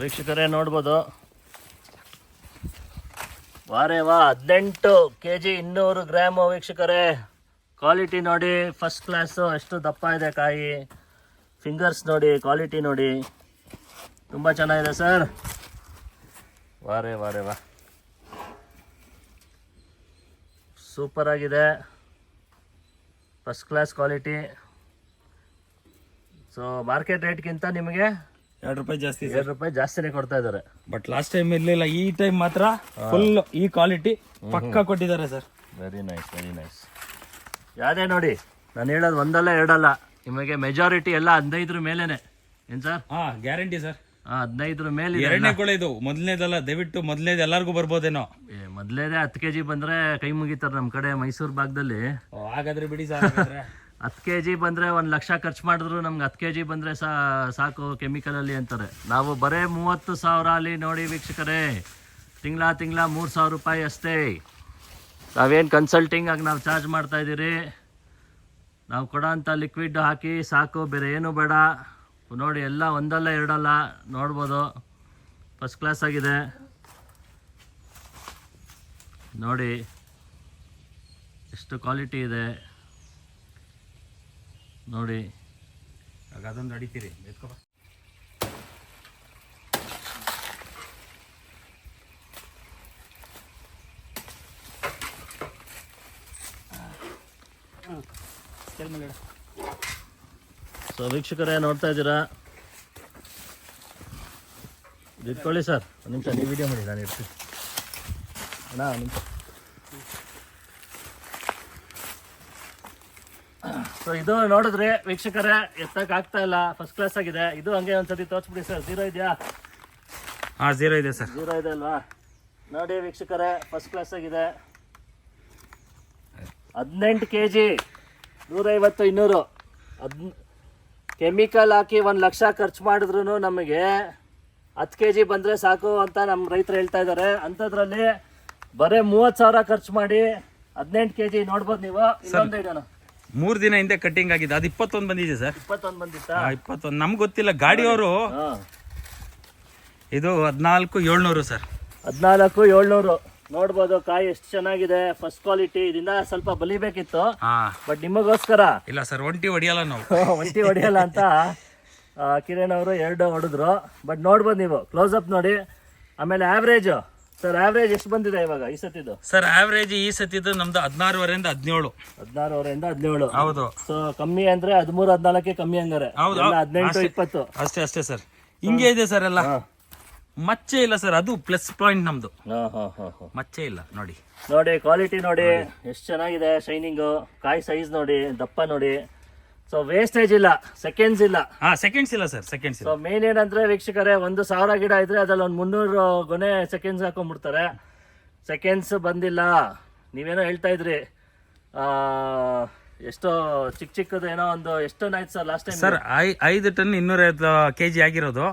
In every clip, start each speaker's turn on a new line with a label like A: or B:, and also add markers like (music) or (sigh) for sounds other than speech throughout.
A: ವೀಕ್ಷಕರೇ, ನೋಡ್ಬೋದು. ವಾರೇ ವಾ, ಹದಿನೆಂಟು ಕೆ ಜಿ ಇನ್ನೂರು ಗ್ರಾಮು ವೀಕ್ಷಕರೇ. ಕ್ವಾಲಿಟಿ ನೋಡಿ ಫಸ್ಟ್ ಕ್ಲಾಸು ಎಷ್ಟು ದಪ್ಪ ಇದೆ ಕಾಯಿ. ಫಿಂಗರ್ಸ್ ನೋಡಿ ಕ್ವಾಲಿಟಿ ನೋಡಿ. ತುಂಬ ಚೆನ್ನಾಗಿದೆ ಸರ್ ವಾರೇ ವಾರೇ ವಾ. ಸೂಪರ್ ಆಗಿದೆ. First class quality so market ರೇಟ್ಗಿಂತ ನಿಮಗೆ
B: ಎರಡು ರೂಪಾಯಿ ಜಾಸ್ತಿ
A: ಎರಡು ರೂಪಾಯಿ ಜಾಸ್ತಿನೇ ಕೊಡ್ತಾ ಇದ್ದಾರೆ.
B: ಬಟ್ ಲಾಸ್ಟ್ ಟೈಮ್ ಇರಲಿಲ್ಲ ಈ ಟೈಮ್ ಮಾತ್ರ ಫುಲ್ ಈ ಕ್ವಾಲಿಟಿ ಪಕ್ಕ ಕೊಟ್ಟಿದ್ದಾರೆ sir
A: very nice very nice ಯಾವುದೇ ನೋಡಿ ನಾನು ಹೇಳೋದು ಒಂದಲ್ಲ ಎರಡಲ್ಲ. ನಿಮಗೆ ಮೆಜಾರಿಟಿ ಎಲ್ಲ ಹದಿನೈದರ ಮೇಲೇನೆ. ಏನು ಸರ್
B: ಹಾ ಗ್ಯಾರಂಟಿ ಸರ್
A: ಹದಿನೈದರ ಮೇಲೆ
B: ಎರಡನೇ ಇದು ಮೊದಲನೇದಲ್ಲ ದಯವಿಟ್ಟು ಮೊದಲನೇದು ಎಲ್ಲರಿಗೂ ಬರ್ಬೋದೇನೋ.
A: ಮೊದಲೇದೇ ಹತ್ತು ಕೆ ಜಿ ಬಂದ್ರೆ ಕೈ ಮುಗಿತಾರೆ ನಮ್ಮ ಕಡೆ ಮೈಸೂರು ಭಾಗದಲ್ಲಿ.
B: ಓ, ಹಾಗಾದ್ರೆ ಬಿಡಿ ಸರ್ ಹಾಗಾದ್ರೆ. (laughs)
A: ಹತ್ತು ಕೆ ಜಿ ಬಂದರೆ ಒಂದು ಲಕ್ಷ ಖರ್ಚು ಮಾಡಿದ್ರು ನಮ್ಗೆ ಹತ್ತು ಕೆ ಜಿ ಬಂದರೆ ಸಾ ಸಾಕು ಕೆಮಿಕಲಲ್ಲಿ ಅಂತಾರೆ. ನಾವು ಬರೇ ಮೂವತ್ತು ಸಾವಿರ ಅಲ್ಲಿ ನೋಡಿ ವೀಕ್ಷಕರೇ. ತಿಂಗಳ ತಿಂಗಳ ಮೂರು ಸಾವಿರ ರೂಪಾಯಿ ಅಷ್ಟೇ. ನಾವೇನ್ ಕನ್ಸಲ್ಟಿಂಗ್ ಆಗಿ ನಾವು ಚಾರ್ಜ್ ಮಾಡ್ತಾ ಇದ್ದೀರಿ? ನಾವು ಅಂತ ಲಿಕ್ವಿಡ್ ಹಾಕಿ ಸಾಕು ಬೇರೆ ಏನು ಬೇಡ. ನೋಡಿ ಎಲ್ಲ ಒಂದಲ್ಲ ಎರಡಲ್ಲ ನೋಡ್ಬೋದು. ಫಸ್ಟ್ ಕ್ಲಾಸ್ ಆಗಿದೆ. ನೋಡಿ ಎಷ್ಟು ಕ್ವಾಲಿಟಿ ಇದೆ. ನೋಡಿ.
B: ಆಗ ಅದೊಂದು ಅಡಿತೀರಿ ಎತ್ಕೊ ಬಾ. ಸ್ಕೇಲ್ ಮೇಲೆ ಇಡು.
A: ಸೊ ವೀಕ್ಷಕರೇ ನೋಡ್ತಾ ಇದ್ದೀರಾ? ಇದು ಇಟ್ಕೊಳ್ಳಿ ಸರ್. ಒಂದು ನಿಮಿಷ ನೀವು ವಿಡಿಯೋ ಮಾಡಿ ನಾನು ಇರ್ತೀನಿ. ಅಣ್ಣ ಒಂದು ನಿಮಿಷ. ಸೊ ಇದು ನೋಡಿದ್ರೆ ವೀಕ್ಷಕರೇ ಎತ್ತಕ್ಕೆ ಆಗ್ತಾ ಇಲ್ಲ ಫಸ್ಟ್ ಕ್ಲಾಸ್ ಆಗಿದೆ. ಇದು ಹಂಗೆ ಒಂದ್ಸತಿ ತೋರಿಸ್ಬಿಡಿ ಸರ್. ಝೀರೋ ಇದೆಯಾ?
B: ಹಾಂ ಜೀರೋ ಇದೆ ಸರ್.
A: ಜೀರೋ ಇದೆ ಅಲ್ವಾ? ನೋಡಿ ವೀಕ್ಷಕರೇ ಫಸ್ಟ್ ಕ್ಲಾಸ್ ಆಗಿದೆ. ಹದಿನೆಂಟು ಕೆ ಜಿ ನೂರೈವತ್ತು ಇನ್ನೂರು. ಹದ್ ಕೆಮಿಕಲ್ ಹಾಕಿ ಒಂದು ಲಕ್ಷ ಖರ್ಚು ಮಾಡಿದ್ರು ನಮಗೆ ಹತ್ತು ಕೆ ಜಿ ಬಂದರೆ ಸಾಕು ಅಂತ ನಮ್ಮ ರೈತರು ಹೇಳ್ತಾ ಇದ್ದಾರೆ ಅಂಥದ್ರಲ್ಲಿ ಬರೀ ಮೂವತ್ತು ಸಾವಿರ ಖರ್ಚು ಮಾಡಿ ಹದಿನೆಂಟು ಕೆ ಜಿ ನೋಡ್ಬೋದು ನೀವು. ಇನ್ನೊಂದು ಇಡೋಣ
B: ಮೂರ್ ದಿನ ಹಿಂದೆ ಕಟ್ಟಿಂಗ್ ಆಗಿದೆ ಅದು ಇಪ್ಪತ್ತೊಂದು ಬಂದಿದೆ ಸರ್.
A: ಇಪ್ಪತ್ತೊಂದು ಬಂದಿತ್ತಾ?
B: ಇಪ್ಪತ್ತೊಂದು. ನಮ್ಗೆ ಗೊತ್ತಿಲ್ಲ. ಗಾಡಿಯವರು ಇದು ಹದಿನಾಲ್ಕು ಏಳ್ನೂರು ಸರ್.
A: ಹದಿನಾಲ್ಕು ಏಳ್ನೂರು. ನೋಡ್ಬೋದು ಕಾಯಿ ಎಷ್ಟು ಚೆನ್ನಾಗಿದೆ. ಫಸ್ಟ್ ಕ್ವಾಲಿಟಿ ಇದರಿಂದ ಸ್ವಲ್ಪ ಬಲಿಬೇಕಿತ್ತು.
B: ಹಾ.
A: ಬಟ್ ನಿಮಗೋಸ್ಕರ.
B: ಇಲ್ಲ ಸರ್ ಒಂಟಿ ಹೊಡಿಯಲ್ಲ ನಾವು. (laughs)
A: ಒಂಟಿ ಹೊಡಿಯಲ್ಲ ಅಂತ ಆ, ಕಿರಣ್ ಅವರು ಎರಡು ಹೊಡೆದ್ರು. ಬಟ್ ನೋಡ್ಬೋದು ನೀವು ಕ್ಲೋಸ್ ಅಪ್ ನೋಡಿ. ಆಮೇಲೆ ಆವ್ರೇಜ್ ಸರ್ ಆವ್ರೇಜ್ ಎಷ್ಟು ಬಂದಿದೆ ಇವಾಗ ಈ ಸತಿದು?
B: ಸರ್ ಆವ್ರೇಜ್ ಈ ಸತಿದು ನಮ್ದು ಹದಿನಾರುವರೆಯಿಂದ ಹದಿನೇಳು.
A: ಹದಿನಾರುವರೆಯಿಂದ ಹದಿನೇಳು.
B: ಹೌದು.
A: ಸೊ ಕಮ್ಮಿ ಅಂದ್ರೆ ಹದಿಮೂರು ಹದಿನಾಲ್ಕೆ ಕಮ್ಮಿ ಹಂಗಾರೆ.
B: ಹೌದು,
A: ಎಲ್ಲ ಹದಿನೆಂಟು
B: ಅಷ್ಟೇ.
A: ಇಪ್ಪತ್ತು.
B: ಅಷ್ಟೇ ಅಷ್ಟೇ ಸರ್ ಹಿಂಗೆ ಇದೆ ಸರ್ ಎಲ್ಲ. ಮಚ್ಚೆ ಇಲ್ಲ ಸರ್ ಅದು ಪ್ಲಸ್ ಪಾಯಿಂಟ್ ನಮ್ದು.
A: ಹಾ ಹಾ ಹಾ ಹಾ.
B: ಮಚ್ಚೆ ಇಲ್ಲ ನೋಡಿ.
A: ನೋಡಿ ಕ್ವಾಲಿಟಿ ನೋಡಿ ಎಷ್ಟು ಚೆನ್ನಾಗಿದೆ ಶೈನಿಂಗು ಕಾಯಿ ಸೈಜ್ ನೋಡಿ ದಪ್ಪ ನೋಡಿ. ಸೊ ವೇಸ್ಟೇಜ್ ಇಲ್ಲ ಸೆಕೆಂಡ್ಸ್ ಇಲ್ಲ.
B: ಹಾ ಸೆಕೆಂಡ್ಸ್ ಇಲ್ಲ ಸರ್ ಸೆಕೆಂಡ್ಸ್
A: ಸೊ
B: ಇಲ್ಲ
A: ಮೇನ್ ಏನಂದ್ರೆ ವೀಕ್ಷಕರೇ ಒಂದು ಸಾವಿರ ಗಿಡ ಇದ್ರೆ ಅದ್ರಲ್ಲಿ ಒಂದು ಮುನ್ನೂರು ಗೊನೆ ಸೆಕೆಂಡ್ಸ್ ಹಾಕೊಂಡ್ಬಿಡ್ತಾರೆ. ಸೆಕೆಂಡ್ಸ್ ಬಂದಿಲ್ಲ. ನೀವೇನೋ ಹೇಳ್ತಾ ಇದ್ರಿ. ಆ, ಎಷ್ಟೋ ಚಿಕ್ಕ ಚಿಕ್ಕದ ಏನೋ ಒಂದು ಎಷ್ಟೊಂದಾಯ್ತು ಸರ್ ಲಾಸ್ಟ್ ಟೈಮ್
B: ಸರ್ ಐ ಐದು ಟನ್ ಇನ್ನೂರೈವತ್ತು ಕೆ ಜಿ ಆಗಿರೋದು.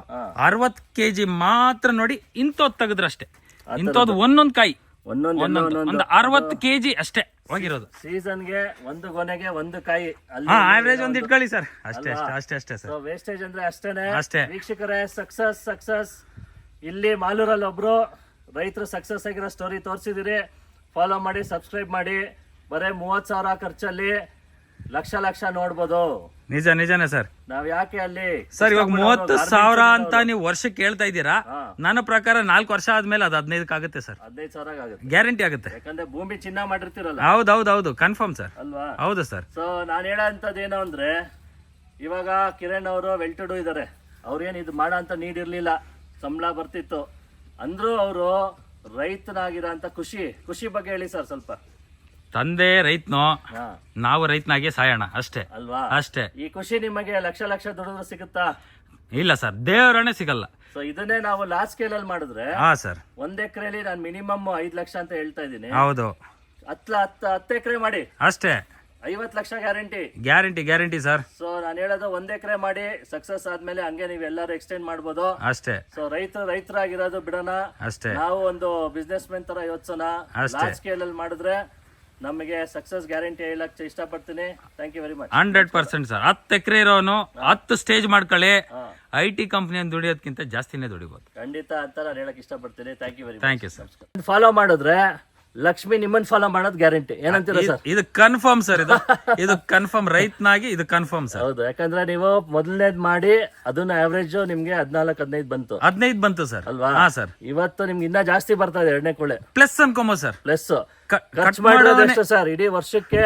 B: ಅರವತ್ತು ಕೆ ಜಿ ಮಾತ್ರ ನೋಡಿ ಇಂಥದ್ದು ತೆಗೆದ್ರೆ ಅಷ್ಟೇ ಇಂಥದ್ದು ಒಂದೊಂದು ಕಾಯಿ.
A: ಒಂದೊಂದು
B: ಒಂದು ಅರವತ್ತು ಕೆ ಜಿ ಅಷ್ಟೇ ಹೋಗಿರೋದು.
A: ಸೀಸನ್ಗೆ ಒಂದು ಗೊನೆಗೆ ಒಂದು ಕಾಯಿ
B: ಆವ್ರೇಜ್ ಒಂದು ಇಟ್ಕೊಳ್ಳಿ ಸರ್. ಅಷ್ಟೇ ಅಷ್ಟೇ ಅಷ್ಟೇ ಅಷ್ಟೇ ಸರ್.
A: ವೇಸ್ಟೇಜ್ ಅಂದ್ರೆ ಅಷ್ಟೇನೆ.
B: ಅಷ್ಟೇ.
A: ವೀಕ್ಷಕರೇ ಸಕ್ಸಸ್ ಸಕ್ಸಸ್ ಇಲ್ಲಿ ಮಾಲೂರಲ್ಲಿ ಒಬ್ರು ರೈತರು ಸಕ್ಸಸ್ ಆಗಿರೋ ಸ್ಟೋರಿ ತೋರಿಸಿದಿರಿ. ಫಾಲೋ ಮಾಡಿ ಸಬ್ಸ್ಕ್ರೈಬ್ ಮಾಡಿ. ಬರೇ ಮೂವತ್ತು ಸಾವಿರ ಖರ್ಚಲ್ಲಿ ಲಕ್ಷ ಲಕ್ಷ ನೋಡ್ಬೋದು.
B: ನಿಜ ನಿಜನೇ ಸರ್.
A: ನಾವ್ ಯಾಕೆ ಅಲ್ಲಿ
B: ಸರ್ ಇವಾಗ ಮೂವತ್ತು ಸಾವಿರ. ಅಂತ ನೀವು ವರ್ಷಕ್ಕೆ ಹೇಳ್ತಾ ಇದ್ದೀರಾ? ನನ್ನ ಪ್ರಕಾರ ನಾಲ್ಕು ವರ್ಷ ಆದ್ಮೇಲೆ ಅದು ಹದಿನೈದಕ್ಕೆ ಆಗುತ್ತೆ ಸರ್.
A: ಹದಿನೈದು ಸಾವಿರ ಆಗುತ್ತೆ.
B: ಗ್ಯಾರಂಟಿ ಆಗುತ್ತೆ.
A: ಯಾಕಂದ್ರೆ ಭೂಮಿ ಚಿನ್ನ ಮಾಡಿರ್ತಿರಲ್ಲ?
B: ಹೌದು ಹೌದು ಹೌದು ಕನ್ಫರ್ಮ್ ಸರ್.
A: ಅಲ್ವಾ?
B: ಹೌದು ಸರ್.
A: ಸೊ ನಾನು ಹೇಳೋಂಥದ್ದು ಏನು ಅಂದ್ರೆ ಇವಾಗ ಕಿರಣ್ ಅವರು ವೆಲ್ಟಡು ಇದ್ದಾರೆ ಅವ್ರೇನು ಇದು ಮಾಡೋ ಅಂತ ನೀಡಿರ್ಲಿಲ್ಲ. ಸಂಬಳ ಬರ್ತಿತ್ತು. ಅಂದ್ರೂ ಅವರು ರೈತನಾಗಿರೋ ಅಂತ ಖುಷಿ ಖುಷಿ ಬಗ್ಗೆ ಹೇಳಿ ಸರ್ ಸ್ವಲ್ಪ.
B: ತಂದೆ ರೈತನೋ ನಾವು ರೈತನಾಗೆ ಸಾಯೋಣ ಅಷ್ಟೇ.
A: ಅಲ್ವಾ?
B: ಅಷ್ಟೇ.
A: ಈ ಖುಷಿ ನಿಮಗೆ ಲಕ್ಷ ಲಕ್ಷ ದುಡಿದ್ರೆ ಸಿಗುತ್ತಾ?
B: ಇಲ್ಲ ಸರ್ ದೇವರೇ ಸಿಗಲ್ಲ.
A: ಸೊ ಇದನ್ನೇ ನಾವು ಲಾಸ್ಟ್ ಸ್ಕೇಲ್ ಅಲ್ಲಿ ಮಾಡಿದ್ರೆ
B: ಹಾ ಸರ್.
A: ಒಂದ್ ಎಕರೆಲಿ ನಾನು ಮಿನಿಮಮ್ ಐದ್ ಲಕ್ಷ ಅಂತ ಹೇಳ್ತಾ ಇದ್ದೀನಿ.
B: ಹೌದು.
A: ಹತ್ತ ಹತ್ತು ಹತ್ತು ಎಕರೆ ಮಾಡಿ.
B: ಅಷ್ಟೇ.
A: ಐವತ್ತು lakh guarantee.
B: Guarantee guarantee sir.
A: So ನಾನು ಹೇಳೋದು ಒಂದ್ ಎಕರೆ ಮಾಡಿ ಸಕ್ಸಸ್ ಆದ್ಮೇಲೆ ಹಂಗೆ ನೀವು ಎಲ್ಲರೂ ಎಕ್ಸ್ಟೆಂಡ್ ಮಾಡ್ಬೋದು.
B: ಅಷ್ಟೇ.
A: ಸೊ ರೈತ ರೈತರಾಗಿರೋದು ಬಿಡೋಣ.
B: ಅಷ್ಟೇ.
A: ನಾವು ಒಂದು ಬಿಸ್ನೆಸ್ ಮೆನ್ ತರ ಯೋಚಿಸೋಣ.
B: ಅಷ್ಟೇ.
A: ಲಾರ್ಜ್ ಸ್ಕೇಲ್ ಅಲ್ಲಿ ಮಾಡಿದ್ರೆ ನಮಗೆ ಸಕ್ಸಸ್ ಗ್ಯಾರಂಟಿ ಹೇಳಕ್ ಇಷ್ಟಪಡ್ತೀನಿ. Thank you very much
B: hundred percent sir ಹತ್ತು ಎಕರೆ ಇರೋನು ಹತ್ತು ಸ್ಟೇಜ್ ಮಾಡ್ಕೊಳ್ಳಿ. ಐ ಟಿ ಕಂಪ್ನಿಯನ್ನು ದುಡಿಯೋದಕ್ಕಿಂತ ಜಾಸ್ತಿನೇ ದುಡಿಬೋದು.
A: ಖಂಡಿತ ಆ ಥರ ಹೇಳಕ್ ಇಷ್ಟಪಡ್ತೀನಿ. Thank you very
B: thank you sir
A: follow ಮಾಡಿದ್ರೆ ಲಕ್ಷ್ಮಿ ನಿಮ್ಮನ್ ಫಾಲೋ ಮಾಡೋದು ಗ್ಯಾರಂಟಿ ಏನಂತೀರಾ ಸರ್
B: ಇದು ಕನ್ಫರ್ಮ್ ಸರ್ ಇದು. (laughs) ಇದು ಕನ್ಫರ್ಮ್ ರೈತನಾಗಿ ಇದು ಕನ್ಫರ್ಮ್ ಸರ್
A: ಹೌದು ಯಾಕಂದ್ರೆ ನೀವು ಮೊದಲನೇದ್ ಮಾಡಿ ಅದನ್ನ ಆವರೇಜ್ ನಿಮ್ಗೆ ಹದಿನಾಲ್ಕು ಹದಿನೈದು ಬಂತು.
B: ಹದಿನೈದು ಬಂತು ಸರ್
A: ಅಲ್ವಾ?
B: ಹಾ ಸರ್
A: ಇವತ್ತು ನಿಮ್ಗೆ ಇನ್ನ ಜಾಸ್ತಿ ಬರ್ತಾ ಇದೆ ಎರಡನೇ ಕುಳೆ.
B: ಪ್ಲಸ್ ಅನ್ಕೊಂಬ ಸರ್
A: ಪ್ಲಸ್ ಖರ್ಚು ಮಾಡಿರೋದು ಎಷ್ಟು ಸರ್ ಇಡೀ ವರ್ಷಕ್ಕೆ